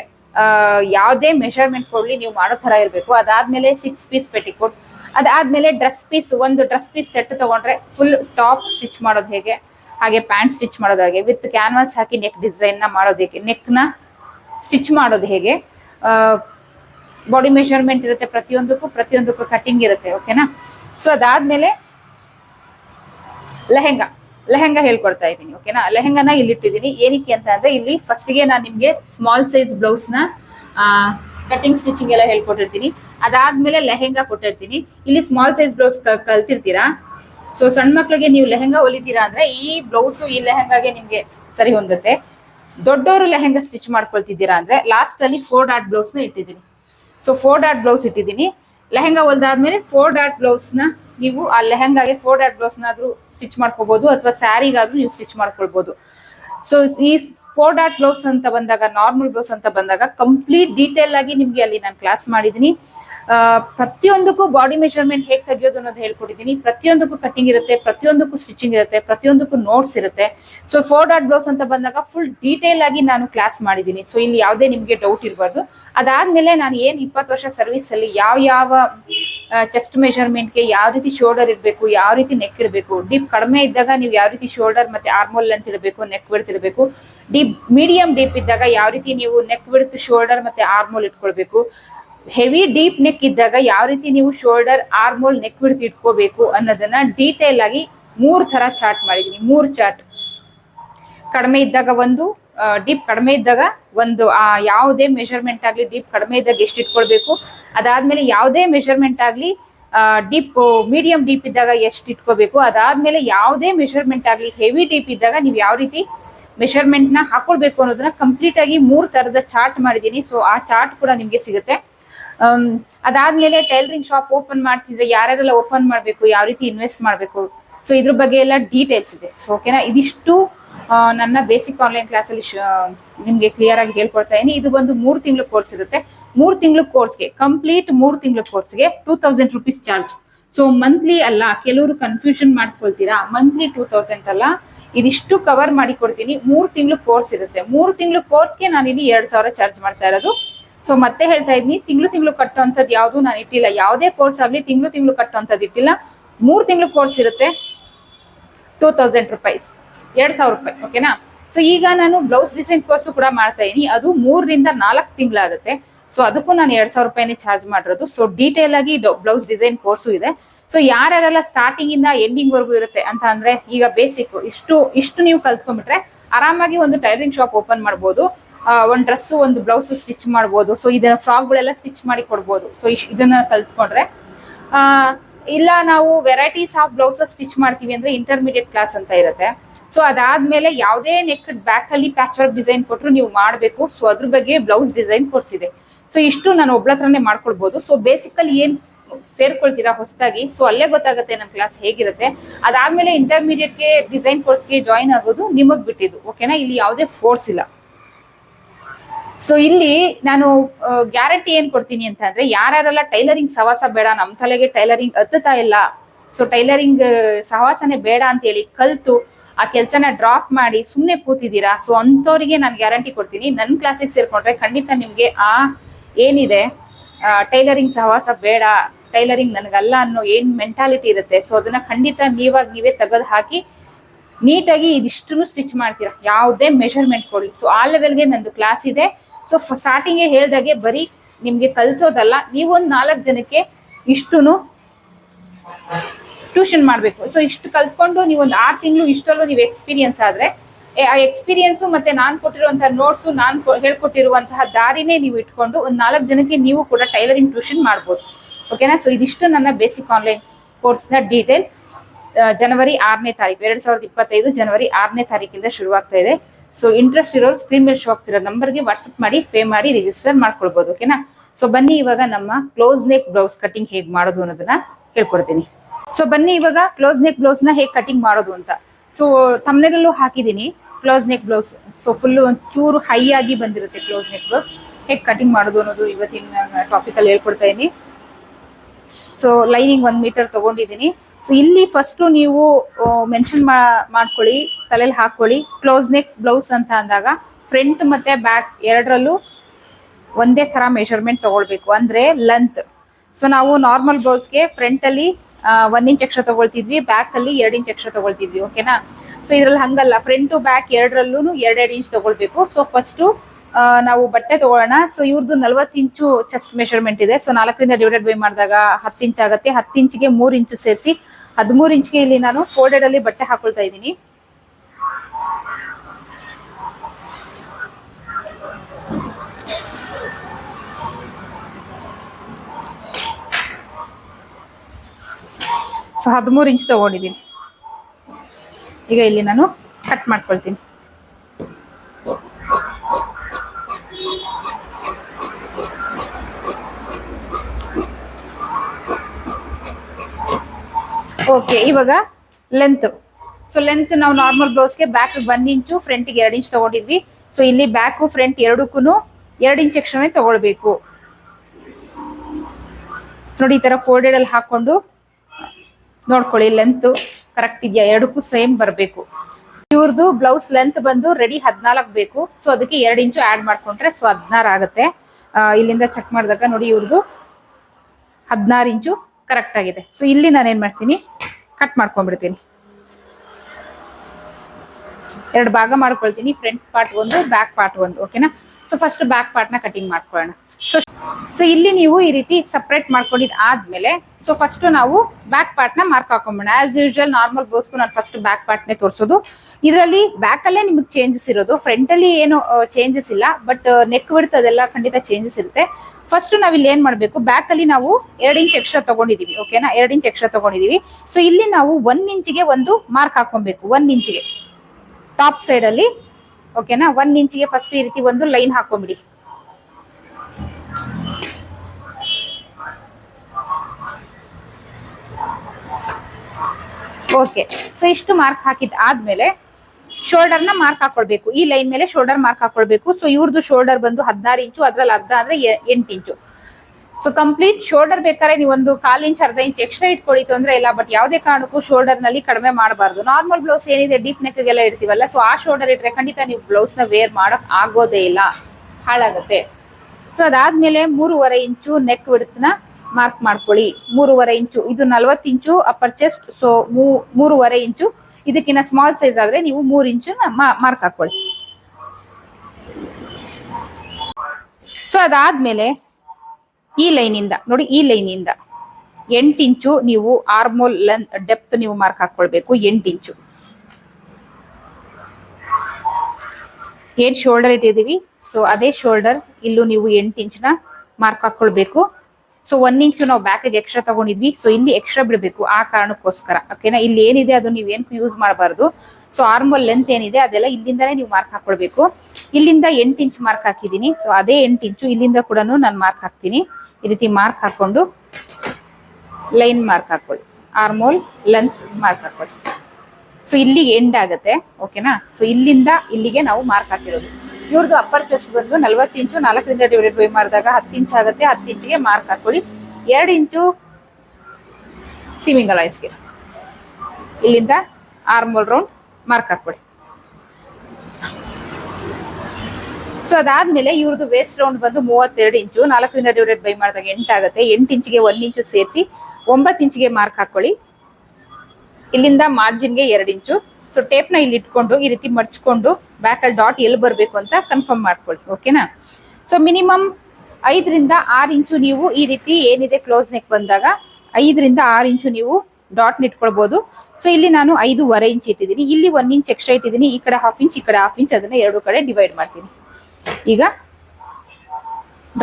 ಯಾವುದೇ ಮೆಷರ್ಮೆಂಟ್ ಕೊಡ್ಲಿ ನೀವು ಮಾಡೋ ತರ ಇರಬೇಕು. ಅದಾದ್ಮೇಲೆ ಸಿಕ್ಸ್ ಪೀಸ್ ಪೆಟಿಕೋಟ್ ಅದಾದ್ಮೇಲೆ ಡ್ರೆಸ್ ಪೀಸ್ ಒಂದು ಡ್ರೆಸ್ ಪೀಸ್ ಸೆಟ್ ತಗೊಂಡ್ರೆ ಫುಲ್ ಟಾಪ್ ಸ್ಟಿಚ್ ಮಾಡೋದು ಹೇಗೆ? ಹಾಗೆ ಪ್ಯಾಂಟ್ ಸ್ಟಿಚ್ ಮಾಡೋದು ಹಾಗೆ ವಿತ್ ಕ್ಯಾನ್ವಾಸ್ ಹಾಕಿ ನೆಕ್ ಡಿಸೈನ್ನ ಮಾಡೋದು ಹೇಗೆ? ನೆಕ್ನ ಸ್ಟಿಚ್ ಮಾಡೋದು ಹೇಗೆ? ಬಾಡಿ ಮೆಷರ್ಮೆಂಟ್ ಇರುತ್ತೆ ಪ್ರತಿಯೊಂದಕ್ಕೂ ಪ್ರತಿಯೊಂದಕ್ಕೂ ಕಟಿಂಗ್ ಇರುತ್ತೆ ಓಕೆನಾ ಸೊ ಅದಾದ್ಮೇಲೆ ಲೆಹೆಂಗಾ. ಲೆಹೆಂಗಾ ಹೇಳ್ಕೊಡ್ತಾ ಇದ್ದೀನಿ ಓಕೆನಾ ಲೆಹೆಂಗಾನ ಇಲ್ಲಿ ಇಟ್ಟಿದ್ದೀನಿ ಏನಕ್ಕೆ ಅಂತ ಅಂದ್ರೆ ಇಲ್ಲಿ ಫಸ್ಟ್ಗೆ ನಾನು ನಿಮ್ಗೆ ಸ್ಮಾಲ್ ಸೈಜ್ ಬ್ಲೌಸ್ನ ಕಟಿಂಗ್ ಸ್ಟಿಚಿಂಗ್ ಎಲ್ಲ ಹೇಳ್ಕೊಟ್ಟಿರ್ತೀನಿ. ಅದಾದ್ಮೇಲೆ ಲೆಹೆಂಗಾ ಕೊಟ್ಟಿರ್ತೀನಿ. ಇಲ್ಲಿ ಸ್ಮಾಲ್ ಸೈಜ್ ಬ್ಲೌಸ್ ಕಲ್ತಿರ್ತೀರಾ? ಸೊ ಸಣ್ಣ ಮಕ್ಳಿಗೆ ನೀವು ಲೆಹೆಂಗಾ ಹೊಲಿತೀರಾ ಅಂದ್ರೆ ಈ ಬ್ಲೌಸ್ ಈ ಲೆಹೆಂಗಾಗೆ ನಿಮ್ಗೆ ಸರಿ ಹೊಂದುತ್ತೆ. ದೊಡ್ಡವರು ಲೆಹೆಂಗಾ ಸ್ಟಿಚ್ ಮಾಡ್ಕೊಳ್ತಿದ್ದೀರಾ ಅಂದ್ರೆ ಲಾಸ್ಟ್ ಅಲ್ಲಿ ಫೋರ್ ಡಾಟ್ ಬ್ಲೌಸ್ನ ಇಟ್ಟಿದ್ದೀನಿ. ಸೊ ಫೋರ್ ಡಾಟ್ ಬ್ಲೌಸ್ ಇಟ್ಟಿದ್ದೀನಿ. ಲೆಹೆಂಗಾ ಹೊಲ್ದಾದ್ಮೇಲೆ ಫೋರ್ ಡಾಟ್ ಬ್ಲೌಸ್ನ ನೀವು ಆ ಲೆಹೆಂಗಾಗೆ ಫೋರ್ ಡಾಟ್ ಬ್ಲೌಸ್ ನಾದ್ರೂ ಸ್ಟಿಚ್ ಮಾಡ್ಕೋಬಹುದು ಅಥವಾ ಸ್ಯಾರಿಗಾದ್ರೂ ನೀವು ಸ್ಟಿಚ್ ಮಾಡ್ಕೊಳ್ಬಹುದು ಸೊ ಈ ಫೋರ್ ಡಾಟ್ ಬ್ಲೌಸ್ ಅಂತ ಬಂದಾಗ ನಾರ್ಮಲ್ ಬ್ಲೌಸ್ ಅಂತ ಬಂದಾಗ ಕಂಪ್ಲೀಟ್ ಡೀಟೇಲ್ ಆಗಿ ನಿಮ್ಗೆ ಅಲ್ಲಿ ನಾನು ಕ್ಲಾಸ್ ಮಾಡಿದ್ದೀನಿ. ಆ, ಪ್ರತಿಯೊಂದಕ್ಕೂ ಬಾಡಿ ಮೆಷರ್ಮೆಂಟ್ ಹೇಗೆ ತೆಗಿಯೋದು ಅನ್ನೋದು ಹೇಳ್ಕೊಟ್ಟಿದ್ದೀನಿ. ಪ್ರತಿಯೊಂದಕ್ಕೂ ಕಟ್ಟಿಂಗ್ ಇರುತ್ತೆ, ಪ್ರತಿಯೊಂದಕ್ಕೂ ಸ್ಟಿಚಿಂಗ್ ಇರುತ್ತೆ, ಪ್ರತಿಯೊಂದಕ್ಕೂ ನೋಟ್ಸ್ ಇರುತ್ತೆ. ಸೊ ಫೋರ್ ಡಾಟ್ ಬ್ಲೌಸ್ ಅಂತ ಬಂದಾಗ ಫುಲ್ ಡೀಟೇಲ್ ಆಗಿ ನಾನು ಕ್ಲಾಸ್ ಮಾಡಿದ್ದೀನಿ. ಸೊ ಇಲ್ಲಿ ಯಾವುದೇ ನಿಮಗೆ ಡೌಟ್ ಇರಬಾರ್ದು. ಅದಾದ್ಮೇಲೆ ನಾನು ಏನು ಇಪ್ಪತ್ತು ವರ್ಷ ಸರ್ವಿಸ್ ಅಲ್ಲಿ ಯಾವ ಯಾವ ಚೆಸ್ಟ್ ಮೆಷರ್ಮೆಂಟ್ಗೆ ಯಾವ ರೀತಿ ಶೋಲ್ಡರ್ ಇರಬೇಕು, ಯಾವ ರೀತಿ ನೆಕ್ ಇರಬೇಕು ಡೀಪ್ ಕಡಿಮೆ ಇದ್ದಾಗ ನೀವು ಯಾವ ರೀತಿ ಶೋಲ್ಡರ್ ಮತ್ತೆ ಆರ್ಮೋಲ್ ಅಂತ ಇರಬೇಕು ನೆಕ್ ಬಿಡ್ತ್ ಇರಬೇಕು ಡೀಪ್ ಮೀಡಿಯಂ ಡೀಪ್ ಇದ್ದಾಗ ಯಾವ ರೀತಿ ನೀವು ನೆಕ್ ಬಿಡ್ತ್ ಶೋಲ್ಡರ್ ಮತ್ತೆ ಆರ್ಮೋಲ್ ಇಟ್ಕೊಳ್ಬೇಕು ಹೆವಿ ಡೀಪ್ ನೆಕ್ ಇದ್ದಾಗ ಯಾವ ರೀತಿ ನೀವು ಶೋಲ್ಡರ್ ಆರ್ಮೋಲ್ ನೆಕ್ ವಿಡ್ತ್ ಇಟ್ಕೋಬೇಕು ಅನ್ನೋದನ್ನ ಡೀಟೇಲ್ ಆಗಿ ಮೂರ್ ತರ ಚಾರ್ಟ್ ಮಾಡಿದೀನಿ ಮೂರ್ ಚಾರ್ಟ್. ಕಡಿಮೆ ಇದ್ದಾಗ ಒಂದು ಡೀಪ್ ಕಡಿಮೆ ಇದ್ದಾಗ ಒಂದು, ಆ, ಯಾವುದೇ ಮೆಷರ್ಮೆಂಟ್ ಆಗಲಿ ಡೀಪ್ ಕಡಿಮೆ ಇದ್ದಾಗ ಎಷ್ಟು ಇಟ್ಕೊಳ್ಬೇಕು? ಅದಾದ್ಮೇಲೆ ಯಾವುದೇ ಮೆಷರ್ಮೆಂಟ್ ಆಗಲಿ ಡೀಪ್, ಮೀಡಿಯಂ ಡೀಪ್ ಇದ್ದಾಗ ಎಷ್ಟು ಇಟ್ಕೋಬೇಕು ಅದಾದ್ಮೇಲೆ ಯಾವುದೇ ಮೆಷರ್ಮೆಂಟ್ ಆಗಲಿ ಹೆವಿ ಡೀಪ್ ಇದ್ದಾಗ ನೀವು ಯಾವ ರೀತಿ ಮೆಷರ್ಮೆಂಟ್ನ ಹಾಕೊಳ್ಬೇಕು ಅನ್ನೋದನ್ನ ಕಂಪ್ಲೀಟ್ ಆಗಿ ಮೂರ್ ತರದ ಚಾರ್ಟ್ ಮಾಡಿದೀನಿ ಸೊ, ಆ ಚಾರ್ಟ್ ಕೂಡ ನಿಮ್ಗೆ ಸಿಗುತ್ತೆ. ಅದಾದ್ಮೇಲೆ ಟೈಲರಿಂಗ್ ಶಾಪ್ ಓಪನ್ ಮಾಡ್ತಿದ್ರೆ ಯಾರ್ಯಾರೆಲ್ಲ ಓಪನ್ ಮಾಡ್ಬೇಕು, ಯಾವ ರೀತಿ ಇನ್ವೆಸ್ಟ್ ಮಾಡ್ಬೇಕು ಸೊ ಇದ್ರ ಬಗ್ಗೆ ಎಲ್ಲ ಡೀಟೇಲ್ಸ್ ಇದೆ. ಸೊ ಓಕೆನಾ ಇದಿಷ್ಟು ನನ್ನ ಬೇಸಿಕ್ ಆನ್ಲೈನ್ ಕ್ಲಾಸ್ ಅಲ್ಲಿ ಶ- ನಿಮ್ಗೆ ಕ್ಲಿಯರ್ ಆಗಿ ಹೇಳ್ಕೊಡ್ತಾ ಇದೀನಿ. ಇದು ಒಂದು ಮೂರ್ ತಿಂಗಳು ಕೋರ್ಸ್ ಇರುತ್ತೆ. ಮೂರ್ ತಿಂಗಳು ಕೋರ್ಸ್ಗೆ ಕಂಪ್ಲೀಟ್ ಮೂರ್ ತಿಂಗಳು ಕೋರ್ಸ್ಗೆ two thousand rupees charge so monthly ಅಲ್ಲ, ಕೆಲವರು ಕನ್ಫ್ಯೂಷನ್ ಮಾಡ್ಕೊಳ್ತೀರಾ? ಮಂತ್ಲಿ ಟೂ ತೌಸಂಡ್ ಅಲ್ಲ, ಇದಿಷ್ಟು ಕವರ್ ಮಾಡಿ ಕೊಡ್ತೀನಿ. ಮೂರ್ ತಿಂಗಳು ಕೋರ್ಸ್ ಇರುತ್ತೆ. ಮೂರು ತಿಂಗಳು ಕೋರ್ಸ್ಗೆ ನಾನು ಇಲ್ಲಿ ಎರಡ್ ಸಾವಿರ ಚಾರ್ಜ್ ಮಾಡ್ತಾ ಇರೋದು. ಸೊ ಮತ್ತೆ ಹೇಳ್ತಾ ಇದ್ನಿ, ತಿಂಗಳು ತಿಂಗಳು ಕಟ್ಟುವಂಥದ್ದು ಯಾವುದು ನಾನು ಇಟ್ಟಿಲ್ಲ. ಯಾವುದೇ ಕೋರ್ಸ್ ಆಗಲಿ ತಿಂಗಳು ತಿಂಗಳು ಕಟ್ಟುವಂಥದ್ದು ಇಟ್ಟಿಲ್ಲ. ಮೂರು ತಿಂಗಳು ಕೋರ್ಸ್ ಇರುತ್ತೆ. ಟೂ ತೌಸಂಡ್ ರುಪೀಸ್ ಎರಡು ಸಾವಿರ ರೂಪಾಯಿ ಓಕೆನಾ ಸೊ ಈಗ ನಾನು ಬ್ಲೌಸ್ ಡಿಸೈನ್ ಕೋರ್ಸ್ ಕೂಡ ಮಾಡ್ತಾ ಇದ್ದೀನಿ. ಅದು ಮೂರರಿಂದ ನಾಲ್ಕು ತಿಂಗಳಾಗುತ್ತೆ. ಸೊ ಅದಕ್ಕೂ ನಾನು ಎರಡು ಸಾವಿರ ರೂಪಾಯಿನೇ ಚಾರ್ಜ್ ಮಾಡಿರೋದು. ಸೊ ಡೀಟೇಲ್ ಆಗಿ ಬ್ಲೌಸ್ ಡಿಸೈನ್ ಕೋರ್ಸು ಇದೆ. ಸೊ ಯಾರ್ಯಾರೆಲ್ಲ ಸ್ಟಾರ್ಟಿಂಗ್ ಇಂದ ಎಂಡಿಂಗ್ ವರ್ಗೂ ಇರುತ್ತೆ ಅಂತ ಅಂದ್ರೆ ಈಗ ಬೇಸಿಕ್ ಇಷ್ಟು ಇಷ್ಟು ನೀವು ಕಲ್ತ್ಕೊಂಡ್ಬಿಟ್ರೆ ಆರಾಮಾಗಿ ಒಂದು ಟೈಲರಿಂಗ್ ಶಾಪ್ ಓಪನ್ ಮಾಡ್ಬೋದು. ಒಂದ್ ಡ್ರೆಸ್ ಒಂದು ಬ್ಲೌಸ್ ಸ್ಟಿಚ್ ಮಾಡ್ಬೋದು. ಸೊ ಇದನ್ನ ಫ್ರಾಕ್ಗಳೆಲ್ಲ ಸ್ಟಿಚ್ ಮಾಡಿ ಕೊಡ್ಬೋದು. ಸೊ ಇದನ್ನ ಕಲ್ತ್ಕೊಂಡ್ರೆ. ಇಲ್ಲ, ನಾವು ವೆರೈಟೀಸ್ ಆಫ್ ಬ್ಲೌಸಸ್ ಸ್ಟಿಚ್ ಮಾಡ್ತೀವಿ ಅಂದ್ರೆ ಇಂಟರ್ಮೀಡಿಯೇಟ್ ಕ್ಲಾಸ್ ಅಂತ ಇರುತ್ತೆ. ಸೊ ಅದಾದ್ಮೇಲೆ ಯಾವುದೇ ನೆಕ್ ಬ್ಯಾಕ್ ಅಲ್ಲಿ ಪ್ಯಾಚ್ ವರ್ಕ್ ಡಿಸೈನ್ ಕೊಟ್ಟರು ನೀವು ಮಾಡಬೇಕು. ಸೊ ಅದ್ರ ಬಗ್ಗೆ ಬ್ಲೌಸ್ ಡಿಸೈನ್ ಕೊಡ್ಸಿದೆ. ಸೊ ಇಷ್ಟು ನಾನು ಒಬ್ಳ ಹತ್ರನೇ ಮಾಡ್ಕೊಳ್ಬಹುದು ಸೊ ಬೇಸಿಕಲಿ ಏನ್ ಸೇರ್ಕೊಳ್ತೀರಾ ಹೊಸದಾಗಿ? ಸೊ ಅಲ್ಲೇ ಗೊತ್ತಾಗುತ್ತೆ ನಮ್ಮ ಕ್ಲಾಸ್ ಹೇಗಿರುತ್ತೆ. ಅದಾದ್ಮೇಲೆ ಇಂಟರ್ಮೀಡಿಯೇಟ್ಗೆ ಡಿಸೈನ್ ಕೋರ್ಸ್ಗೆ ಜಾಯಿನ್ ಆಗೋದು ನಿಮಗ್ ಬಿಟ್ಟಿದ್ದು. ಓಕೆನಾ ಇಲ್ಲಿ ಯಾವುದೇ ಫೋರ್ಸ್ ಇಲ್ಲ. ಸೊ ಇಲ್ಲಿ ನಾನು ಗ್ಯಾರಂಟಿ ಏನ್ ಕೊಡ್ತೀನಿ ಅಂತ ಅಂದ್ರೆ, ಯಾರ್ಯಾರೆಲ್ಲ ಟೈಲರಿಂಗ್ ಸವಾಸ ಬೇಡ, ನಮ್ ತಲೆಗೆ ಟೈಲರಿಂಗ್ ಹತ್ತುತ್ತಾ ಇಲ್ಲ ಸೊ ಟೈಲರಿಂಗ್ ಸಹವಾಸನೆ ಬೇಡ ಅಂತ ಹೇಳಿ ಕಲ್ತು, ಆ ಕೆಲಸನ ಡ್ರಾಪ್ ಮಾಡಿ ಸುಮ್ಮನೆ ಕೂತಿದ್ದೀರಾ ಸೊ ಅಂಥವ್ರಿಗೆ ನಾನು ಗ್ಯಾರಂಟಿ ಕೊಡ್ತೀನಿ. ನನ್ನ ಕ್ಲಾಸಿಗೆ ಸೇರ್ಕೊಂಡ್ರೆ ಖಂಡಿತ ನಿಮಗೆ ಆ ಏನಿದೆ ಟೈಲರಿಂಗ್ ಸಹವಾಸ ಬೇಡ ಟೈಲರಿಂಗ್ ನನಗಲ್ಲ ಅನ್ನೋ ಏನು ಮೆಂಟಾಲಿಟಿ ಇರುತ್ತೆ ಸೊ ಅದನ್ನ ಖಂಡಿತ ನೀವಾಗ ನೀವೇ ತೆಗೆದು ಹಾಕಿ, ನೀಟಾಗಿ ಇದಿಷ್ಟು ಸ್ಟಿಚ್ ಮಾಡ್ತೀರಾ, ಯಾವುದೇ ಮೆಷರ್ಮೆಂಟ್ ಕೊಡಿ ಸೊ ಆ ಲೆವೆಲ್ಗೆ ನಂದು ಕ್ಲಾಸ್ ಇದೆ. ಸೊ ಸ್ಟಾರ್ಟಿಂಗೇ ಹೇಳ್ದಾಗೆ ಬರೀ ನಿಮಗೆ ಕಲಿಸೋದಲ್ಲ, ನೀವೊಂದು ನಾಲ್ಕು ಜನಕ್ಕೆ ಇಷ್ಟು ಟ್ಯೂಷನ್ ಮಾಡಬೇಕು. ಸೊ ಇಷ್ಟು ಕಲ್ತ್ಕೊಂಡು ನೀವು ಒಂದು ಆರು ತಿಂಗಳು ಇಷ್ಟರಲ್ಲೂ ನೀವು ಎಕ್ಸ್ಪೀರಿಯನ್ಸ್ ಆದ್ರೆ ಆ ಎಕ್ಸ್ಪೀರಿಯನ್ಸು ಮತ್ತೆ ನಾನು ಕೊಟ್ಟಿರುವಂತಹ ನೋಟ್ಸು ನಾನು ಹೇಳ್ಕೊಟ್ಟಿರುವಂತಹ ದಾರಿನೇ ನೀವು ಇಟ್ಕೊಂಡು ಒಂದು ನಾಲ್ಕು ಜನಕ್ಕೆ ನೀವು ಕೂಡ ಟೈಲರಿಂಗ್ ಟ್ಯೂಷನ್ ಮಾಡ್ಬೋದು. ಓಕೆನಾ ಸೊ ಇದಿಷ್ಟು ನನ್ನ ಬೇಸಿಕ್ ಆನ್ಲೈನ್ ಕೋರ್ಸ್ನ ಡೀಟೇಲ್ ಜನವರಿ ಆರನೇ ತಾರೀಕು, ಎರಡು ಸಾವಿರದ ಇಪ್ಪತ್ತೈದು ಜನವರಿ ಆರನೇ ತಾರೀಕಿಂದ ಶುರುವಾಗ್ತಾ ಇದೆ. ಸೊ ಇಂಟ್ರೆಸ್ಟ್ ಇರೋರು ಸ್ಕ್ರೀನ್ ಮೇಲೆ ಶೋ ಆಗ್ತಿರೋ ನಂಬರ್ಗೆ ವಾಟ್ಸಪ್ ಮಾಡಿ ಪೇ ಮಾಡಿ ರಿಜಿಸ್ಟರ್ ಮಾಡ್ಕೊಳ್ಬೋದು ಓಕೆನಾ ಸೊ ಬನ್ನಿ ಇವಾಗ ನಮ್ಮ ಕ್ಲೋಸ್ ನೆಕ್ ಬ್ಲೌಸ್ ಕಟಿಂಗ್ ಹೇಗೆ ಮಾಡೋದು ಅನ್ನೋದನ್ನ ಹೇಳ್ಕೊಡ್ತೀನಿ. ಸೊ ಬನ್ನಿ ಇವಾಗ ಕ್ಲೋಸ್ ನೆಕ್ ಬ್ಲೌಸ್ನ ಹೇಗೆ ಕಟಿಂಗ್ ಮಾಡೋದು ಅಂತ. ಸೊ ತಮ್ಮನೇಲೂ ಹಾಕಿದೀನಿ close neck blouse so full ಚೂರು ಹೈ ಆಗಿ ಬಂದಿರುತ್ತೆ ಕ್ಲೋಸ್ ನೆಕ್ ಬ್ಲೌಸ್ ಹೇಗೆ ಕಟಿಂಗ್ ಮಾಡೋದು ಅನ್ನೋದು ಇವತ್ತಿನ ಟಾಪಿಕ್ ಅಲ್ಲಿ ಹೇಳ್ಕೊಡ್ತಾ ಇದೀನಿ. ಸೊ ಲೈನಿಂಗ್ ಒಂದ್ ಮೀಟರ್ ತಗೊಂಡಿದ್ದೀನಿ. ಸೊ ಇಲ್ಲಿ ಫಸ್ಟ್ ನೀವು ಮೆನ್ಷನ್ ಮಾಡ್ಕೊಳ್ಳಿ ತಲೆಯಲ್ಲಿ ಹಾಕೊಳ್ಳಿ. ಕ್ಲೋಸ್ ನೆಕ್ ಬ್ಲೌಸ್ ಅಂತ ಅಂದಾಗ ಫ್ರಂಟ್ ಮತ್ತೆ ಬ್ಯಾಕ್ ಎರಡರಲ್ಲೂ ಒಂದೇ ತರ ಮೆಷರ್ಮೆಂಟ್ ತಗೊಳ್ಬೇಕು. ಅಂದ್ರೆ ಲೆಂತ್ ಸೊ ನಾವು ನಾರ್ಮಲ್ ಬ್ಲೌಸ್ಗೆ ಫ್ರಂಟ್ ಅಲ್ಲಿ ಒಂದ್ ಇಂಚ್ ಎಕ್ಸ್ಟ್ರಾ ತಗೊಳ್ತಿದ್ವಿ ಬ್ಯಾಕ್ ಅಲ್ಲಿ ಎರಡ್ ಇಂಚ್ ಎಕ್ಸ್ಟ್ರಾ ತಗೊಳ್ತಿದ್ವಿ ಓಕೆನಾ ಸೊ ಇದ್ರಲ್ಲಿ ಹಂಗಲ್ಲ. ಫ್ರಂಟ್ ಟು ಬ್ಯಾಕ್ ಎರಡರಲ್ಲೂ ಎರಡೆರಡು ಇಂಚ್ ತಗೊಳ್ಬೇಕು. ಸೊ ಫಸ್ಟ್ ನಾವು ಬಟ್ಟೆ ತಗೊಳ್ಳೋಣ. ಸೊ ಇವ್ರದ್ದು ನಲ್ವತ್ತು ಇಂಚು ಚೆಸ್ಟ್ ಮೆಷರ್ಮೆಂಟ್ ಇದೆ. ಸೊ ನಾಲ್ಕರಿಂದ ಡಿವೈಡೆಡ್ ಬೈ ಮಾಡಿದಾಗ ಹತ್ತು ಇಂಚ್ ಆಗುತ್ತೆ. ಹತ್ತು ಇಂಚಿಗೆ ಮೂರು ಇಂಚು ಸೇರಿಸಿ ಹದಿಮೂರು ಇಂಚ್ಗೆ ಇಲ್ಲಿ ನಾನು ಫೋಲ್ಡೆಡ್ ಅಲ್ಲಿ ಬಟ್ಟೆ ಹಾಕೊಳ್ತಾ ಇದ್ದೀನಿ. ಸೊ ಹದಿಮೂರು ಇಂಚ್ ತಗೊಂಡಿದ್ದೀನಿ. ಈಗ ಇಲ್ಲಿ ನಾನು ಕಟ್ ಮಾಡ್ಕೊಳ್ತೀನಿ. ಓಕೆ ಇವಾಗ ಲೆಂತ್ ಸೊ ಲೆಂತ್ ನಾವು ನಾರ್ಮಲ್ ಬ್ಲೌಸ್ಗೆ ಬ್ಯಾಕ್ ಒಂದ್ ಇಂಚು ಫ್ರಂಟ್ಗೆ ಎರಡು ಇಂಚ್ ತಗೊಂಡಿದ್ವಿ. ಸೊ ಇಲ್ಲಿ ಬ್ಯಾಕು ಫ್ರಂಟ್ ಎರಡಕ್ಕೂ ಎರಡು ಇಂಚ್ ಎಕ್ಸ್ಟ್ರಾನೇ ತಗೊಳ್ಬೇಕು. ನೋಡಿ, ಈ ತರ ಫೋಲ್ಡೆಡ್ ಅಲ್ಲಿ ಹಾಕೊಂಡು ನೋಡ್ಕೊಳ್ಳಿ ಲೆಂತ್ ಕರೆಕ್ಟ್ ಇದೆಯಾ? ಎರಡಕ್ಕೂ ಸೇಮ್ ಬರಬೇಕು. ಇವ್ರದ್ದು ಬ್ಲೌಸ್ ಲೆಂತ್ ಬಂದು ರೆಡಿ ಹದಿನಾಲ್ಕು ಬೇಕು. ಸೊ ಅದಕ್ಕೆ ಎರಡು ಇಂಚು ಆಡ್ ಮಾಡ್ಕೊಂಡ್ರೆ ಸೊ ಹದಿನಾರು ಆಗುತ್ತೆ. ಇಲ್ಲಿಂದ ಚೆಕ್ ಮಾಡಿದಾಗ ನೋಡಿ ಇವ್ರದ್ದು ಹದಿನಾರು ಇಂಚು ಕರೆಕ್ಟ್ ಆಗಿದೆ. ಸೊ ಇಲ್ಲಿ ನಾನು ಏನ್ ಮಾಡ್ತೀನಿ? ಕಟ್ ಮಾಡ್ಕೊಂಡ್ಬಿಡ್ತೀನಿ. ಎರಡು ಭಾಗ ಮಾಡ್ಕೊಳ್ತೀನಿ. ಫ್ರಂಟ್ ಪಾರ್ಟ್ ಒಂದು ಬ್ಯಾಕ್ ಪಾರ್ಟ್ ಒಂದು ಓಕೆನಾ ಸೊ ಫಸ್ಟ್ ಬ್ಯಾಕ್ ಪಾರ್ಟ್ನ ಕಟಿಂಗ್ ಮಾಡ್ಕೊಳ್ಳೋಣ. ಸೊ ಸೊ ಇಲ್ಲಿ ನೀವು ಈ ರೀತಿ ಸಪ್ರೇಟ್ ಮಾಡ್ಕೊಂಡಿದ್ ಆದ್ಮೇಲೆ ಸೊ ಫಸ್ಟ್ ನಾವು ಬ್ಯಾಕ್ ಪಾರ್ಟ್ನ ಮಾರ್ಕ್ ಹಾಕೊಂಬೋಣ ಆಸ್ ಯೂಶುವಲ್ ನಾರ್ಮಲ್ ಬ್ಲೌಸ್ಗೂ ನಾನು ಫಸ್ಟ್ ಬ್ಯಾಕ್ ಪಾರ್ಟ್ ನೇ ತೋರಿಸೋದು. ಇದರಲ್ಲಿ ಬ್ಯಾಕ್ ಅಲ್ಲೇ ನಿಮಗೆ ಚೇಂಜಸ್ ಇರೋದು. ಫ್ರಂಟ್ ಅಲ್ಲಿ ಏನು ಚೇಂಜಸ್ ಇಲ್ಲ. ಬಟ್ ನೆಕ್ ಬಿಡ್ತು ಅದೆಲ್ಲ ಖಂಡಿತ ಚೇಂಜಸ್ ಇರುತ್ತೆ. ಫಸ್ಟ್ ನಾವಿಲ್ಲಿ ಏನ್ ಮಾಡ್ಬೇಕು? ಬ್ಯಾಕ್ ಅಲ್ಲಿ ನಾವು ಎರಡು ಇಂಚ್ ಎಕ್ಸ್ಟ್ರಾ ತಗೊಂಡಿದೀವಿ ಓಕೆನಾ ಎರಡು ಇಂಚ್ ಎಕ್ಸ್ಟ್ರಾ ತಗೊಂಡಿದೀವಿ. ಸೊ ಇಲ್ಲಿ ನಾವು ಒನ್ ಇಂಚಿಗೆ ಒಂದು ಮಾರ್ಕ್ ಹಾಕೊಬೇಕು ಒನ್ ಇಂಚಿಗೆ ಟಾಪ್ ಸೈಡ್ ಅಲ್ಲಿ ಓಕೆನಾ ಒನ್ ಇಂಚಿಗೆ ಫಸ್ಟ್ ಈ ರೀತಿ ಒಂದು ಲೈನ್ ಹಾಕೊಂಬಿಡಿ ಓಕೆ ಸೊ ಇಷ್ಟು ಮಾರ್ಕ್ ಹಾಕಿದ್ ಆದ್ಮೇಲೆ ಶೋಲ್ಡರ್ನ ಮಾರ್ಕ್ ಹಾಕೊಳ್ಬೇಕು. ಈ ಲೈನ್ ಮೇಲೆ ಶೋಲ್ಡರ್ ಮಾರ್ಕ್ ಹಾಕೊಳ್ಬೇಕು. ಸೊ ಇವ್ರದ್ದು ಶೋಲ್ಡರ್ ಬಂದು ಹದಿನಾರು ಇಂಚು, ಅದ್ರಲ್ಲಿ ಅರ್ಧ ಅಂದ್ರೆ ಎಂಟು ಇಂಚು. ಸೊ ಕಂಪ್ಲೀಟ್ ಶೋಲ್ಡರ್ ಬೇಕಾದ್ರೆ ನೀವು ಒಂದು ಕಾಲ್ ಇಂಚ್, ಅರ್ಧ ಇಂಚ್ ಎಕ್ಸ್ಟ್ರಾ ಇಟ್ಕೊಳ್ಳಿ, ತೊಂದ್ರೆ ಇಲ್ಲ. ಬಟ್ ಯಾವುದೇ ಕಾರಣಕ್ಕೂ ಶೋಲ್ಡರ್ನಲ್ಲಿ ಕಡಿಮೆ ಮಾಡಬಾರ್ದು. ನಾರ್ಮಲ್ ಬ್ಲೌಸ್ ಏನಿದೆ ಡೀಪ್ ನೆಕ್ ಗೆಲ್ಲ ಇಡ್ತೀವಲ್ಲ ಸೊ ಆ ಶೋಲ್ಡರ್ ಇಟ್ರೆ ಖಂಡಿತ ನೀವು ಬ್ಲೌಸ್ನ ವೇರ್ ಮಾಡಕ್ ಆಗೋದೇ ಇಲ್ಲ. ಹಾಳಾಗತ್ತೆ. ಸೊ ಅದಾದ್ಮೇಲೆ ಮೂರುವರೆ ಇಂಚು ನೆಕ್ನ ಮಾರ್ಕ್ ಮಾಡ್ಕೊಳ್ಳಿ. ಮೂರುವರೆ ಇಂಚು, ಇದು ನಲ್ವತ್ತು ಇಂಚು ಅಪ್ಪರ್ ಚೆಸ್ಟ್ ಸೊ ಮೂರುವರೆ ಇಂಚು ಇದಕ್ಕಿಂತ ಸ್ಮಾಲ್ ಸೈಜ್ ಆದ್ರೆ ನೀವು ಮೂರ್ ಇಂಚು ಮಾರ್ಕ್ ಹಾಕೊಳ್ಳಿ. ಸೊ ಅದಾದ್ಮೇಲೆ ಈ ಲೈನಿಂದ ನೋಡಿ ಈ ಲೈನಿಂದ ಎಂಟು ಇಂಚು ನೀವು ಆರ್ಮೋಲ್ ಲೆನ್ ಡೆಪ್ತ್ ನೀವು ಮಾರ್ಕ್ ಹಾಕೊಳ್ಬೇಕು, ಎಂಟು ಇಂಚು ಏನ್ ಶೋಲ್ಡರ್ ಇಟ್ಟಿದೀವಿ ಸೊ ಅದೇ ಶೋಲ್ಡರ್ ಇಲ್ಲೂ ನೀವು ಎಂಟು ಇಂಚ್ನ ಮಾರ್ಕ್ ಹಾಕೊಳ್ಬೇಕು. ಸೊ ಒನ್ ಇಂಚು ನಾವು ಬ್ಯಾಕಿಗೆ ಎಕ್ಸ್ಟ್ರಾ ತಗೊಂಡಿದ್ವಿ. ಸೊ ಇಲ್ಲಿ ಎಕ್ಸ್ಟ್ರಾ ಬಿಡಬೇಕು ಆ ಕಾರಣಕ್ಕೋಸ್ಕರ. ಓಕೆನಾ ಇಲ್ಲಿ ಏನಿದೆ ಅದು ನೀವು ಏನು ಯೂಸ್ ಮಾಡಬಾರ್ದು. ಸೊ ಆರ್ಮಲ್ ಲೆಂತ್ ಏನಿದೆ ಅದೆಲ್ಲ ಇಲ್ಲಿಂದಾನೇ ನೀವು ಮಾರ್ಕ್ ಹಾಕೊಳ್ಬೇಕು ಇಲ್ಲಿಂದ ಎಂಟು ಇಂಚ್ ಮಾರ್ಕ್ ಹಾಕಿದೀನಿ ಸೊ ಅದೇ ಎಂಟು ಇಂಚು ಇಲ್ಲಿಂದ ಕೂಡ ನಾನು ಮಾರ್ಕ್ ಹಾಕ್ತೀನಿ. ಈ ರೀತಿ ಮಾರ್ಕ್ ಹಾಕೊಂಡು ಲೈನ್ ಮಾರ್ಕ್ ಹಾಕೊಳ್ಳಿ. ಆರ್ಮೋಲ್ ಲೆಂತ್ ಮಾರ್ಕ್ ಹಾಕೊಳ್ಳಿ. ಸೊ ಇಲ್ಲಿ ಎಂಡ್ ಆಗುತ್ತೆ. ಓಕೆನಾ ಸೊ ಇಲ್ಲಿಂದ ಇಲ್ಲಿಗೆ ನಾವು ಮಾರ್ಕ್ ಹಾಕಿರೋದು. ಇವ್ರದ್ದು ಅಪ್ಪರ್ ಚೆಸ್ಟ್ ಬಂದು ನಲ್ವತ್ತು ಇಂಚು ನಾಲ್ಕರಿಂದ ಡಿವೈಡೆಡ್ ಬೈ ಮಾಡಿದಾಗ ಹತ್ತು ಇಂಚ್ ಆಗುತ್ತೆ, ಹತ್ತು ಇಂಚಿಗೆ ಮಾರ್ಕ್ ಹಾಕೊಳ್ಳಿ. ಎರಡು ಇಂಚು ಸಿಮಿಂಗ್ ಅಲಾಯ್ಸ್ಗೆ ಇಲ್ಲಿಂದ ಆರ್ಮೋಲ್ ರೌಂಡ್ ಮಾರ್ಕ್ ಹಾಕೊಳ್ಳಿ ಸೊ ಅದಾದ್ಮೇಲೆ ಇವ್ರದ್ದು ವೇಸ್ಟ್ ರೌಂಡ್ ಬಂದು ಮೂವತ್ತೆರಡು ಇಂಚು, ನಾಲ್ಕರಿಂದ ಡಿವೈಡೆಡ್ ಬೈ ಮಾಡಿದಾಗ ಎಂಟಾಗುತ್ತೆ ಎಂಟು ಇಂಚಿಗೆ ಒಂದು ಇಂಚು ಸೇರಿಸಿ ಒಂಬತ್ತು ಇಂಚಿಗೆ ಮಾರ್ಕ್ ಹಾಕೊಳ್ಳಿ ಇಲ್ಲಿಂದ ಮಾರ್ಜಿನ್ಗೆ ಎರಡು ಇಂಚು. ಸೊ ಟೇಪ್ನ ಇಲ್ಲಿ ಇಟ್ಕೊಂಡು ಈ ರೀತಿ ಮಡ್ಚ್ಕೊಂಡು ಬ್ಯಾಕಲ್ಲಿ ಡಾಟ್ ಎಲ್ಲಿ ಬರಬೇಕು ಅಂತ ಕನ್ಫರ್ಮ್ ಮಾಡ್ಕೊಳ್ಳಿ ಓಕೆನಾ ಸೊ ಮಿನಿಮಮ್ ಐದರಿಂದ ಆರು ಇಂಚು ನೀವು ಈ ರೀತಿ ಏನಿದೆ ಕ್ಲೋಸ್ ನೆಕ್ ಬಂದಾಗ ಐದರಿಂದ ಆರು ಇಂಚು ನೀವು ಡಾಟ್ ಇಟ್ಕೊಳ್ಬಹುದು ಸೊ ಇಲ್ಲಿ ನಾನು ಐದೂವರೆ ಇಂಚ್ ಇಟ್ಟಿದ್ದೀನಿ. ಇಲ್ಲಿ ಒನ್ ಇಂಚ್ ಎಕ್ಸ್ಟ್ರಾ ಇಟ್ಟಿದ್ದೀನಿ. ಈ ಕಡೆ ಹಾಫ್ ಇಂಚ್ ಈ ಕಡೆ ಹಾಫ್ ಇಂಚ್ ಅದನ್ನ ಎರಡು ಕಡೆ ಡಿವೈಡ್ ಮಾಡ್ತೀನಿ. ಈಗ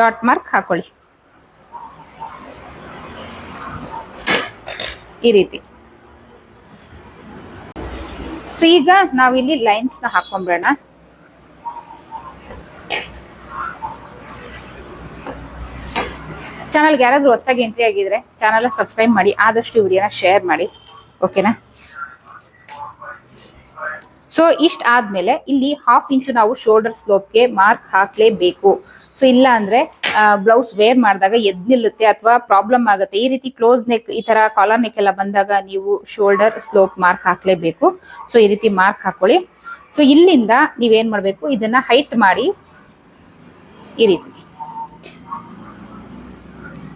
ಡಾಟ್ ಮಾರ್ಕ್ ಹಾಕೊಳ್ಳಿ. ಈ ರೀತಿ. ಸೊ ಈಗ ನಾವಿಲ್ಲಿ ಲೈನ್ಸ್ನ ಹಾಕೊಂಡ್ಬಿಡೋಣ ಚಾನಲ್ಗೆ ಯಾರಾದ್ರೂ ಹೊಸದಾಗಿ ಎಂಟ್ರಿ ಆಗಿದ್ರೆ ಚಾನಲ್ ಸಬ್ಸ್ಕ್ರೈಬ್ ಮಾಡಿ, ಆದಷ್ಟು ವಿಡಿಯೋನ ಶೇರ್ ಮಾಡಿ. ಓಕೆನಾ ಸೊ ಇಷ್ಟ ಆದ್ಮೇಲೆ ಇಲ್ಲಿ ಹಾಫ್ ಇಂಚು ನಾವು ಶೋಲ್ಡರ್ ಸ್ಲೋಪ್ಗೆ ಮಾರ್ಕ್ ಹಾಕ್ಲೇಬೇಕು. ಸೊ ಇಲ್ಲ ಅಂದ್ರೆ ಬ್ಲೌಸ್ ವೇರ್ ಮಾಡಿದಾಗ ಎದ್ ನಿಲ್ಲುತ್ತೆ ಅಥವಾ ಪ್ರಾಬ್ಲಮ್ ಆಗುತ್ತೆ. ಈ ರೀತಿ ಕ್ಲೋಸ್ ನೆಕ್ ಈ ತರ ಕಾಲರ್ ನೆಕ್ ಎಲ್ಲ ಬಂದಾಗ ನೀವು ಶೋಲ್ಡರ್ ಸ್ಲೋಪ್ ಮಾರ್ಕ್ ಹಾಕ್ಲೇಬೇಕು. ಸೊ ಈ ರೀತಿ ಮಾರ್ಕ್ ಹಾಕೊಳ್ಳಿ. ಸೊ ಇಲ್ಲಿಂದ ನೀವೇನ್ ಮಾಡಬೇಕು? ಇದನ್ನ ಹೈಟ್ ಮಾಡಿ. ಈ ರೀತಿ.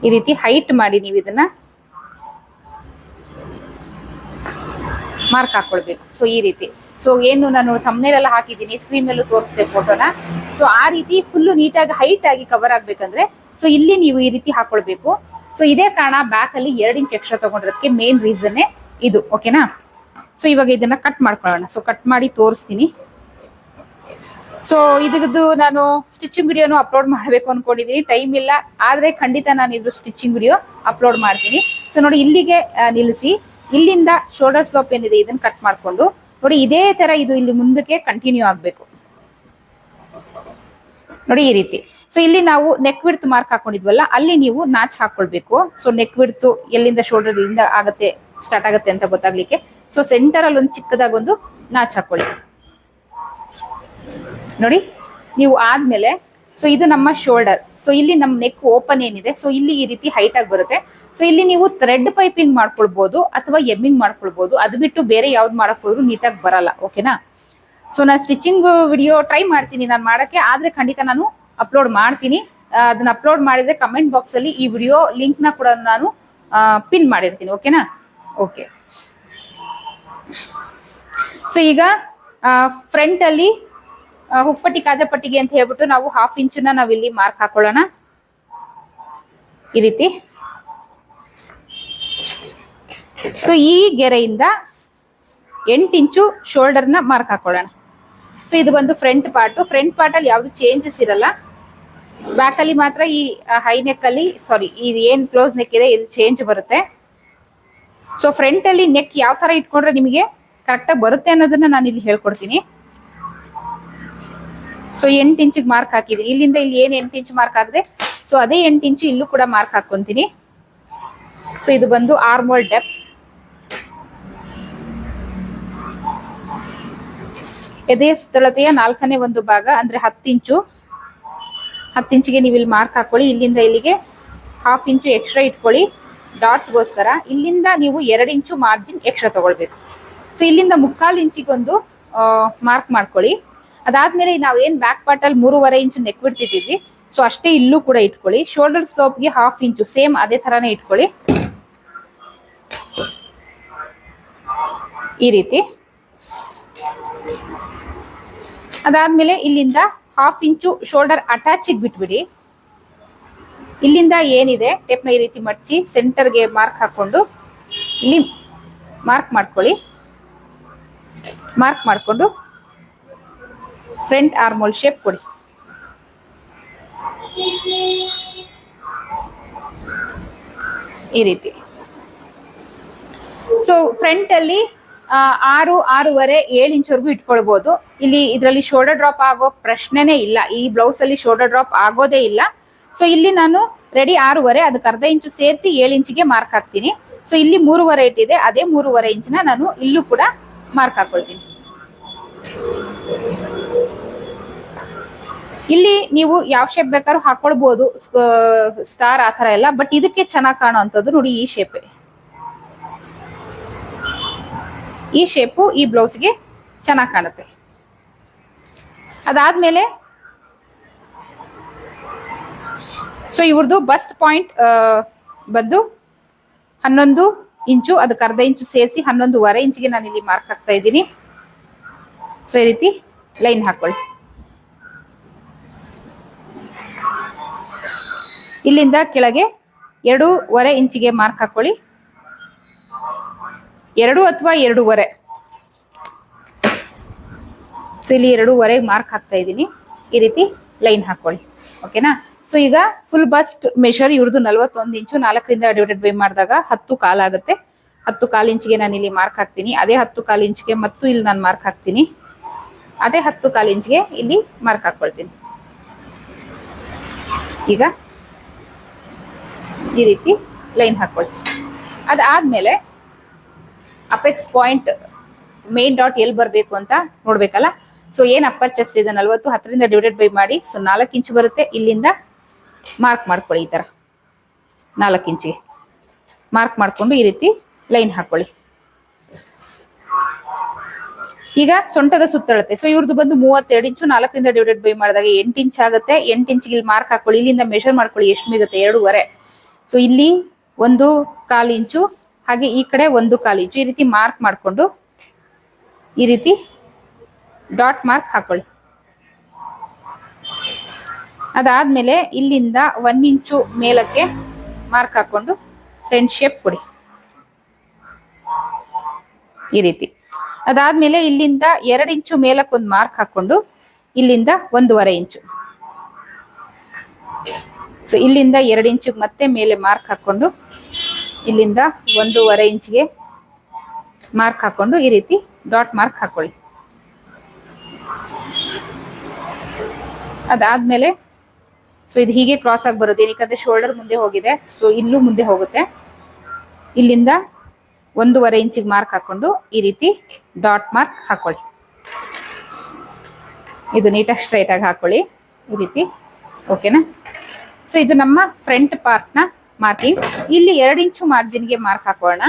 ಈ ರೀತಿ ಹೈಟ್ ಮಾಡಿ ನೀವು ಇದನ್ನ ಮಾರ್ಕ್ ಹಾಕೊಳ್ಬೇಕು. ಸೊ ಈ ರೀತಿ. ಸೊ ಏನು ನಾನು ತಮ್ಮನೇಲೆಲ್ಲ ಹಾಕಿದ್ದೀನಿ ಸ್ಕ್ರೀನ್ ಮೇಲೂ ತೋರಿಸಿದೆ ಫೋಟೋನ ಸೊ ಆ ರೀತಿ ಫುಲ್ಲು ನೀಟಾಗಿ ಹೈಟ್ ಆಗಿ ಕವರ್ ಆಗ್ಬೇಕಂದ್ರೆ ಸೊ ಇಲ್ಲಿ ನೀವು ಈ ರೀತಿ ಹಾಕೊಳ್ಬೇಕು. ಸೊ ಇದೇ ಕಾರಣ ಬ್ಯಾಕ್ ಅಲ್ಲಿ ಎರಡು ಇಂಚ್ ಎಕ್ಸ್ಟ್ರಾ ತಗೊಂಡಿರೋದಕ್ಕೆ ಮೇನ್ ರೀಸನ್ ಇದು ಓಕೆನಾ ಸೊ ಇವಾಗ ಇದನ್ನ ಕಟ್ ಮಾಡ್ಕೊಳ್ಳೋಣ. ಸೊ ಕಟ್ ಮಾಡಿ ತೋರಿಸ್ತೀನಿ. ಸೊ ಇದದ್ದು ನಾನು ಸ್ಟಿಚಿಂಗ್ ವಿಡಿಯೋನು ಅಪ್ಲೋಡ್ ಮಾಡಬೇಕು ಅನ್ಕೊಂಡಿದೀನಿ. ಟೈಮ್ ಇಲ್ಲ. ಆದ್ರೆ ಖಂಡಿತ ನಾನು ಇದ್ರು ಸ್ಟಿಚಿಂಗ್ ವಿಡಿಯೋ ಅಪ್ಲೋಡ್ ಮಾಡ್ತೀನಿ. ಸೊ ನೋಡಿ ಇಲ್ಲಿಗೆ ನಿಲ್ಲಿಸಿ. ಇಲ್ಲಿಂದ ಶೋಲ್ಡರ್ ಸ್ಲೋಪ್ ಏನಿದೆ, ಇದನ್ನ ಕಟ್ ಮಾಡ್ಕೊಂಡು ನೋಡಿ, ಇದೇ ತರ ಇದು ಇಲ್ಲಿ ಮುಂದಕ್ಕೆ ಕಂಟಿನ್ಯೂ ಆಗ್ಬೇಕು. ನೋಡಿ, ಈ ರೀತಿ. ಸೊ ಇಲ್ಲಿ ನಾವು ನೆಕ್ ವಿಡ್ತ್ ಮಾರ್ಕ್ ಹಾಕೊಂಡಿದ್ವಲ್ಲ, ಅಲ್ಲಿ ನೀವು ನಾಚ್ ಹಾಕೊಳ್ಬೇಕು. ಸೊ ನೆಕ್ ವಿಡ್ತ್ ಎಲ್ಲಿಂದ ಶೋಲ್ಡರ್ ಇಂದ ಆಗತ್ತೆ ಸ್ಟಾರ್ಟ್ ಆಗುತ್ತೆ ಅಂತ ಗೊತ್ತಾಗ್ಲಿಕ್ಕೆ. ಸೊ ಸೆಂಟರ್ ಅಲ್ಲಿ ಒಂದು ಚಿಕ್ಕದಾಗಿ ಒಂದು ನಾಚ್ ಹಾಕೊಳ್ಳಿ. ನೋಡಿ, ನೀವು ಆದ್ಮೇಲೆ ಸೊ ಇದು ನಮ್ಮ ಶೋಲ್ಡರ್ ಸೊ ಇಲ್ಲಿ ನಮ್ಮ ನೆಕ್ ಓಪನ್ ಏನಿದೆ. ಸೊ ಇಲ್ಲಿ ಈ ರೀತಿ ಹೈಟ್ ಆಗಿ ಬರುತ್ತೆ. ಸೊ ಇಲ್ಲಿ ನೀವು ಥ್ರೆಡ್ ಪೈಪಿಂಗ್ ಮಾಡ್ಕೊಳ್ಬಹುದು ಅಥವಾ ಎಮ್ಮಿಂಗ್ ಮಾಡ್ಕೊಳ್ಬಹುದು ಅದು ಬಿಟ್ಟು ಬೇರೆ ಯಾವ್ದು ಮಾಡಕ್ ಹೋದ್ರು ನೀಟಾಗಿ ಬರಲ್ಲ. ಓಕೆನಾ ಸೊ ನಾನು ಸ್ಟಿಚಿಂಗ್ ವಿಡಿಯೋ ಟ್ರೈ ಮಾಡ್ತೀನಿ. ನಾನು ಮಾಡಕ್ಕೆ ಆದ್ರೆ ಖಂಡಿತ ನಾನು ಅಪ್ಲೋಡ್ ಮಾಡ್ತೀನಿ. ಅದನ್ನ ಅಪ್ಲೋಡ್ ಮಾಡಿದ್ರೆ ಕಮೆಂಟ್ ಬಾಕ್ಸ್ ಅಲ್ಲಿ ಈ ವಿಡಿಯೋ ಲಿಂಕ್ನ ಕೂಡ ನಾನು ಪಿನ್ ಮಾಡಿರ್ತೀನಿ. ಓಕೆನಾ ಓಕೆ ಸೊ ಈಗ ಫ್ರಂಟ್ ಅಲ್ಲಿ ಹುಪ್ಪಟ್ಟಿ ಕಾಜಪಟ್ಟಿಗೆ ಅಂತ ಹೇಳ್ಬಿಟ್ಟು ನಾವು ಹಾಫ್ ಇಂಚನ್ನ ನಾವು ಇಲ್ಲಿ ಮಾರ್ಕ್ ಹಾಕೊಳ್ಳೋಣ. ಈ ರೀತಿ. ಸೊ ಈ ಗೆರೆಯಿಂದ ಎಂಟು ಇಂಚು ಶೋಲ್ಡರ್ನ ಮಾರ್ಕ್ ಹಾಕೊಳ್ಳೋಣ. ಸೊ ಇದು ಬಂದು ಫ್ರಂಟ್ ಪಾರ್ಟ್ ಫ್ರಂಟ್ ಪಾರ್ಟ್ ಅಲ್ಲಿ ಯಾವ್ದು ಚೇಂಜಸ್ ಇರಲ್ಲ. ಬ್ಯಾಕ್ ಅಲ್ಲಿ ಮಾತ್ರ ಈ ಹೈ ನೆಕ್ ಅಲ್ಲಿ ಸಾರಿ ಇದು ಏನ್ ಕ್ಲೋಸ್ ನೆಕ್ ಇದೆ, ಇದು ಚೇಂಜ್ ಬರುತ್ತೆ. ಸೊ ಫ್ರಂಟ್ ಅಲ್ಲಿ ನೆಕ್ ಯಾವ ತರ ಇಟ್ಕೊಂಡ್ರೆ ನಿಮಗೆ ಕರೆಕ್ಟ್ ಆಗಿ ಬರುತ್ತೆ ಅನ್ನೋದನ್ನ ನಾನು ಇಲ್ಲಿ ಹೇಳ್ಕೊಡ್ತೀನಿ. ಸೊ ಎಂಟು ಇಂಚಿಗೆ ಮಾರ್ಕ್ ಹಾಕಿದ್ದೀನಿ ಇಲ್ಲಿಂದ ಇಲ್ಲಿ ಏನು ಎಂಟು ಇಂಚ್ ಮಾರ್ಕ್ ಆಗಿದೆ? ಸೊ ಅದೇ ಎಂಟು ಇಂಚು ಇಲ್ಲೂ ಕೂಡ ಮಾರ್ಕ್ ಹಾಕೊಂತೀನಿ. ಸೊ ಇದು ಬಂದು ಆರ್ಮೋಲ್ ಡೆಪ್ ಎದೆಯ ಸುತ್ತಳತೆಯ ನಾಲ್ಕನೇ ಒಂದು ಭಾಗ, ಅಂದ್ರೆ ಹತ್ತು ಇಂಚು ಹತ್ತು ಇಂಚಿಗೆ ನೀವು ಇಲ್ಲಿ ಮಾರ್ಕ್ ಹಾಕೊಳ್ಳಿ. ಇಲ್ಲಿಂದ ಇಲ್ಲಿಗೆ ಹಾಫ್ ಇಂಚು ಎಕ್ಸ್ಟ್ರಾ ಇಟ್ಕೊಳ್ಳಿ. ಡಾಟ್ಸ್ಗೋಸ್ಕರ ಇಲ್ಲಿಂದ ನೀವು ಎರಡು ಇಂಚು ಮಾರ್ಜಿನ್ ಎಕ್ಸ್ಟ್ರಾ ತಗೊಳ್ಬೇಕು. ಸೊ ಇಲ್ಲಿಂದ ಮುಕ್ಕಾಲು ಇಂಚಿಗೊಂದು ಮಾರ್ಕ್ ಮಾಡ್ಕೊಳ್ಳಿ. ಅದಾದ್ಮೇಲೆ ನಾವು ಏನ್ ಬ್ಯಾಕ್ ಪಾರ್ಟ್ ಅಲ್ಲಿ ಮೂರುವರೆ ಇಂಚು ನೆಕ್ ಬಿಡ್ತಿದ್ವಿ ಸೊ ಅಷ್ಟೇ ಇಲ್ಲೂ ಕೂಡ ಇಟ್ಕೊಳ್ಳಿ. ಶೋಲ್ಡರ್ ಸ್ಲೋಪ್ಗೆ ಹಾಫ್ ಇಂಚು ಸೇಮ್ ಅದೇ ತರಾನೇ ಇಟ್ಕೊಳ್ಳಿ. ಈ ರೀತಿ. ಅದಾದ್ಮೇಲೆ ಇಲ್ಲಿಂದ ಹಾಫ್ ಇಂಚು ಶೋಲ್ಡರ್ ಅಟ್ಯಾಚಿಗೆ ಬಿಟ್ಬಿಡಿ. ಇಲ್ಲಿಂದ ಏನಿದೆ ಟೇಪ್ನ ಈ ರೀತಿ ಮಡ್ಚಿ ಸೆಂಟರ್ಗೆ ಮಾರ್ಕ್ ಹಾಕೊಂಡು ಇಲ್ಲಿ ಮಾರ್ಕ್ ಮಾಡ್ಕೊಳ್ಳಿ. ಮಾರ್ಕ್ ಮಾಡಿಕೊಂಡು ಫ್ರಂಟ್ ಆರ್ಮೋಲ್ ಶೇಪ್ ಕೊಡಿ. ಈ ರೀತಿ. ಸೊ ಫ್ರಂಟ್ ಅಲ್ಲಿ ಆರು, ಆರೂವರೆ, ಏಳು ಇಂಚ್ವರೆಗೂ ಇಟ್ಕೊಳ್ಬಹುದು ಇಲ್ಲಿ ಇದರಲ್ಲಿ ಶೋಲ್ಡರ್ ಡ್ರಾಪ್ ಆಗೋ ಪ್ರಶ್ನೆನೇ ಇಲ್ಲ. ಈ ಬ್ಲೌಸ್ ಅಲ್ಲಿ ಶೋಲ್ಡರ್ ಡ್ರಾಪ್ ಆಗೋದೇ ಇಲ್ಲ. ಸೊ ಇಲ್ಲಿ ನಾನು ರೆಡಿ ಆರೂವರೆ, ಅದಕ್ಕೆ ಅರ್ಧ ಇಂಚು ಸೇರಿಸಿ ಏಳು ಇಂಚಿಗೆ ಮಾರ್ಕ್ ಹಾಕ್ತೀನಿ. ಸೊ ಇಲ್ಲಿ ಮೂರುವರೆ ಇಟ್ಟಿದೆ. ಅದೇ ಮೂರುವರೆ ಇಂಚಿನ ನಾನು ಇಲ್ಲೂ ಕೂಡ ಮಾರ್ಕ್ ಹಾಕೊಳ್ತೀನಿ. ಇಲ್ಲಿ ನೀವು ಯಾವ ಶೇಪ್ ಬೇಕಾದ್ರೂ ಹಾಕೊಳ್ಬಹುದು ಸ್ಟಾರ್ ಆ ತರ ಎಲ್ಲ. ಬಟ್ ಇದಕ್ಕೆ ಚೆನ್ನಾಗಿ ಕಾಣುವಂಥದ್ದು ನೋಡಿ ಈ ಶೇಪ್ ಈ ಶೇಪು ಈ ಬ್ಲೌಸ್ಗೆ ಚೆನ್ನಾಗಿ ಕಾಣುತ್ತೆ. ಅದಾದ್ಮೇಲೆ ಸೊ ಇವ್ರದ್ದು ಬಸ್ಟ್ ಪಾಯಿಂಟ್ ಬಂದು ಹನ್ನೊಂದು ಇಂಚು, ಅದಕ್ಕೆ ಅರ್ಧ ಇಂಚು ಸೇರಿಸಿ ಹನ್ನೊಂದುವರೆ ಇಂಚಿಗೆ ನಾನು ಇಲ್ಲಿ ಮಾರ್ಕ್ ಹಾಕ್ತಾ ಇದ್ದೀನಿ. ಸೊ ಈ ರೀತಿ ಲೈನ್ ಹಾಕೊಳ್ಳಿ. ಇಲ್ಲಿಂದ ಕೆಳಗೆ ಎರಡೂವರೆ ಇಂಚಿಗೆ ಮಾರ್ಕ್ ಹಾಕೊಳ್ಳಿ. ಎರಡು ಅಥವಾ ಎರಡೂವರೆ. ಸೊ ಇಲ್ಲಿ ಎರಡೂವರೆ ಮಾರ್ಕ್ ಹಾಕ್ತಾ ಇದ್ದೀನಿ. ಈ ರೀತಿ ಲೈನ್ ಹಾಕೊಳ್ಳಿ. ಓಕೆನಾ ಸೊ ಈಗ ಫುಲ್ ಬಸ್ಟ್ ಮೆಷರ್ ಇವ್ರದ್ದು ನಲ್ವತ್ತೊಂದು ಇಂಚು ನಾಲ್ಕರಿಂದ ಡಿವೈಡೆಡ್ ಬೈ ಮಾಡಿದಾಗ ಹತ್ತು ಕಾಲಾಗುತ್ತೆ ಹತ್ತು ಕಾಲು ಇಂಚಿಗೆ ನಾನು ಇಲ್ಲಿ ಮಾರ್ಕ್ ಹಾಕ್ತೀನಿ. ಅದೇ ಹತ್ತು ಕಾಲು ಇಂಚಿಗೆ ಮತ್ತು ಇಲ್ಲಿ ನಾನು ಮಾರ್ಕ್ ಹಾಕ್ತೀನಿ. ಅದೇ ಹತ್ತು ಕಾಲು ಇಂಚಿಗೆ ಇಲ್ಲಿ ಮಾರ್ಕ್ ಹಾಕ್ಕೊಳ್ತೀನಿ ಈಗ ಈ ರೀತಿ ಲೈನ್ ಹಾಕೊಳ್ಳಿ ಅದಾದ್ಮೇಲೆ ಅಪೆಕ್ಸ್ ಪಾಯಿಂಟ್ ಮೇನ್ ಡಾಟ್ ಎಲ್ಲಿ ಬರಬೇಕು ಅಂತ ನೋಡ್ಬೇಕಲ್ಲ? ಸೊ ಏನ್ ಅಪ್ಪರ್ ಚೆಸ್ಟ್ ಇದೆ? ನಲ್ವತ್ತು, ಹತ್ತರಿಂದ ಡಿವೈಡೆಡ್ ಬೈ ಮಾಡಿ, ಸೊ ನಾಲ್ಕು ಇಂಚು ಬರುತ್ತೆ. ಇಲ್ಲಿಂದ ಮಾರ್ಕ್ ಮಾಡ್ಕೊಳ್ಳಿ ಈ ತರ. ನಾಲ್ಕು ಇಂಚಿಗೆ. ಮಾರ್ಕ್ ಮಾಡಿಕೊಂಡು ಈ ರೀತಿ ಲೈನ್ ಹಾಕೊಳ್ಳಿ. ಈಗ ಸೊಂಟದ ಸುತ್ತಳತೆ ಸೊ ಇವ್ರದ್ದು ಬಂದು ಮೂವತ್ತೆರಡು ಇಂಚು, ನಾಲ್ಕರಿಂದ ಡಿವೈಡೆಡ್ ಬೈ ಮಾಡಿದಾಗ ಎಂಟು ಇಂಚ್ ಆಗುತ್ತೆ. ಎಂಟು ಇಂಚಿಗೆ ಇಲ್ಲಿ ಮಾರ್ಕ್ ಹಾಕೊಳ್ಳಿ. ಇಲ್ಲಿಂದ ಮೆಷರ್ ಮಾಡ್ಕೊಳ್ಳಿ ಎಷ್ಟು ಮಿಗುತ್ತೆ? ಎರಡೂವರೆ. ಸೊ ಇಲ್ಲಿ ಒಂದು ಕಾಲು ಇಂಚು, ಹಾಗೆ ಈ ಕಡೆ ಒಂದು ಕಾಲು ಇಂಚು. ಈ ರೀತಿ ಮಾರ್ಕ್ ಮಾಡಿಕೊಂಡು ಈ ರೀತಿ ಡಾಟ್ ಮಾರ್ಕ್ ಹಾಕೊಳ್ಳಿ. ಅದಾದ್ಮೇಲೆ ಇಲ್ಲಿಂದ ಒಂದ್ ಇಂಚು ಮೇಲಕ್ಕೆ ಮಾರ್ಕ್ ಹಾಕೊಂಡು ಫ್ರೆಂಡ್ ಶೇಪ್ ಕೊಡಿ. ಈ ರೀತಿ. ಅದಾದ್ಮೇಲೆ ಇಲ್ಲಿಂದ ಎರಡು ಇಂಚು ಮೇಲಕ್ಕೆ ಒಂದು ಮಾರ್ಕ್ ಹಾಕೊಂಡು ಇಲ್ಲಿಂದ ಒಂದೂವರೆ ಇಂಚು. ಸೊ ಇಲ್ಲಿಂದ ಎರಡು ಇಂಚು ಮತ್ತೆ ಮೇಲೆ ಮಾರ್ಕ್ ಹಾಕೊಂಡು, ಇಲ್ಲಿಂದ ಒಂದೂವರೆ ಇಂಚಿಗೆ ಮಾರ್ಕ್ ಹಾಕೊಂಡು ಈ ರೀತಿ ಡಾಟ್ ಮಾರ್ಕ್ ಹಾಕೊಳ್ಳಿ. ಅದಾದ್ಮೇಲೆ ಸೊ ಇದು ಹೀಗೆ ಕ್ರಾಸ್ ಆಗಿ ಬರುತ್ತೆ ಏನಕ್ಕಂದ್ರೆ ಶೋಲ್ಡರ್ ಮುಂದೆ ಹೋಗಿದೆ. ಸೊ ಇಲ್ಲೂ ಮುಂದೆ ಹೋಗುತ್ತೆ. ಇಲ್ಲಿಂದ ಒಂದೂವರೆ ಇಂಚಿಗೆ ಮಾರ್ಕ್ ಹಾಕೊಂಡು ಈ ರೀತಿ ಡಾಟ್ ಮಾರ್ಕ್ ಹಾಕೊಳ್ಳಿ. ಇದು ನೀಟಾಗಿ ಸ್ಟ್ರೈಟ್ ಆಗಿ ಹಾಕೊಳ್ಳಿ. ಈ ರೀತಿ. ಓಕೆನಾ ಸೊ ಇದು ನಮ್ಮ ಫ್ರಂಟ್ ಪಾರ್ಟ್ನ ಮಾರ್ಕಿಂಗ್ ಇಲ್ಲಿ ಎರಡು ಇಂಚು ಮಾರ್ಜಿನ್ಗೆ ಮಾರ್ಕ್ ಹಾಕೋಣ.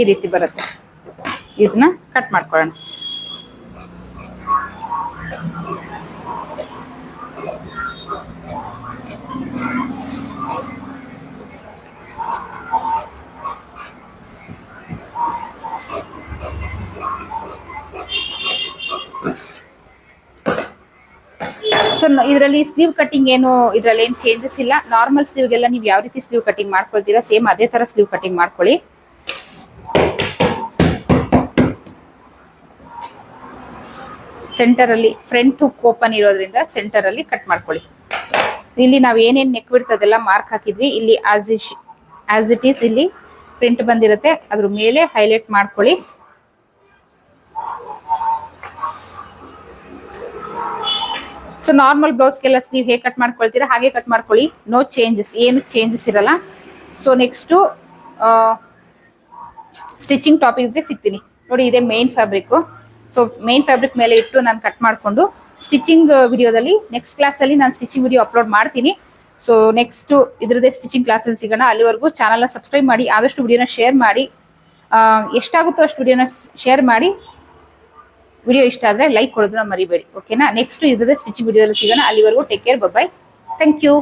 ಈ ರೀತಿ ಬರುತ್ತೆ. ಇದನ್ನ ಕಟ್ ಮಾಡ್ಕೊಳ್ಳೋಣ. ಇದರಲ್ಲಿ ಸ್ಲೀವ್ ಕಟಿಂಗ್ ಏನು, ಇದರಲ್ಲಿ ಏನು ಚೇಂಜಸ್ ಇಲ್ಲ. ನಾರ್ಮಲ್ ಸ್ಲೀವ್ಗೆಲ್ಲ ನೀವು ಯಾವ ರೀತಿ ಸ್ಲೀವ್ ಕಟಿಂಗ್ ಮಾಡ್ಕೊಳ್ತೀರಾ ಸೇಮ್ ಅದೇ ತರ ಸ್ಲೀವ್ ಕಟಿಂಗ್ ಮಾಡ್ಕೊಳ್ಳಿ. ಸೆಂಟರ್ ಅಲ್ಲಿ ಫ್ರಂಟ್ ಹುಕ್ ಓಪನ್ ಇರೋದ್ರಿಂದ ಸೆಂಟರ್ ಅಲ್ಲಿ ಕಟ್ ಮಾಡ್ಕೊಳ್ಳಿ. ಇಲ್ಲಿ ನಾವು ಏನೇನು ನೆಕ್ ಬಿಡ್ತದೆಲ್ಲ ಮಾರ್ಕ್ ಹಾಕಿದ್ವಿ, ಇಲ್ಲಿ as is as it is ಇಲ್ಲಿ ಪ್ರಿಂಟ್ ಬಂದಿರುತ್ತೆ. ಅದ್ರ ಮೇಲೆ ಹೈಲೈಟ್ ಮಾಡ್ಕೊಳ್ಳಿ. ಸೊ ನಾರ್ಮಲ್ ಬ್ಲೌಸ್ಗೆಲ್ಲ ಸ್ಲೀವ್ ಹೇಗೆ ಕಟ್ ಮಾಡ್ಕೊಳ್ತೀರಾ, ಹಾಗೆ ಕಟ್ ಮಾಡ್ಕೊಳ್ಳಿ. ನೋ ಚೇಂಜಸ್ ಏನು ಚೇಂಜಸ್ ಇರಲ್ಲ. ಸೊ ನೆಕ್ಸ್ಟು ಸ್ಟಿಚಿಂಗ್ ಟಾಪಿಕ್ಗೆ ಸಿಗ್ತೀನಿ. ನೋಡಿ, ಇದೆ main fabric so main fabric ಮೇಲೆ ಇಟ್ಟು ನಾನು ಕಟ್ ಮಾಡಿಕೊಂಡು ಸ್ಟಿಚಿಂಗ್ ವಿಡಿಯೋದಲ್ಲಿ ನೆಕ್ಸ್ಟ್ ಕ್ಲಾಸಲ್ಲಿ ನಾನು ಸ್ಟಿಚಿಂಗ್ ವಿಡಿಯೋ ಅಪ್ಲೋಡ್ ಮಾಡ್ತೀನಿ. ಸೊ ನೆಕ್ಸ್ಟ್ ಇದರದೇ ಸ್ಟಿಚಿಂಗ್ ಕ್ಲಾಸಲ್ಲಿ ಸಿಗೋಣ. ಅಲ್ಲಿವರೆಗೂ ಚಾನಲ್ನ ಸಬ್ಸ್ಕ್ರೈಬ್ ಮಾಡಿ, ಆದಷ್ಟು ವಿಡಿಯೋನ ಶೇರ್ ಮಾಡಿ. ಎಷ್ಟಾಗುತ್ತೋ ಅಷ್ಟು ವಿಡಿಯೋನ ಶೇರ್ ಮಾಡಿ. ವಿಡಿಯೋ ಇಷ್ಟ ಆದರೆ ಲೈಕ್ ಕೊಡೋದನ್ನ ಮರಿಬೇಡಿ ಓಕೆನಾ ನೆಕ್ಸ್ಟ್ ಇದ್ರದ್ದೇ ಸ್ಟಿಚ್ ವಿಡಿಯೋದಲ್ಲಿ ಸಿಗೋಣ. ಅಲ್ಲಿವರೆಗೂ take care bye thank you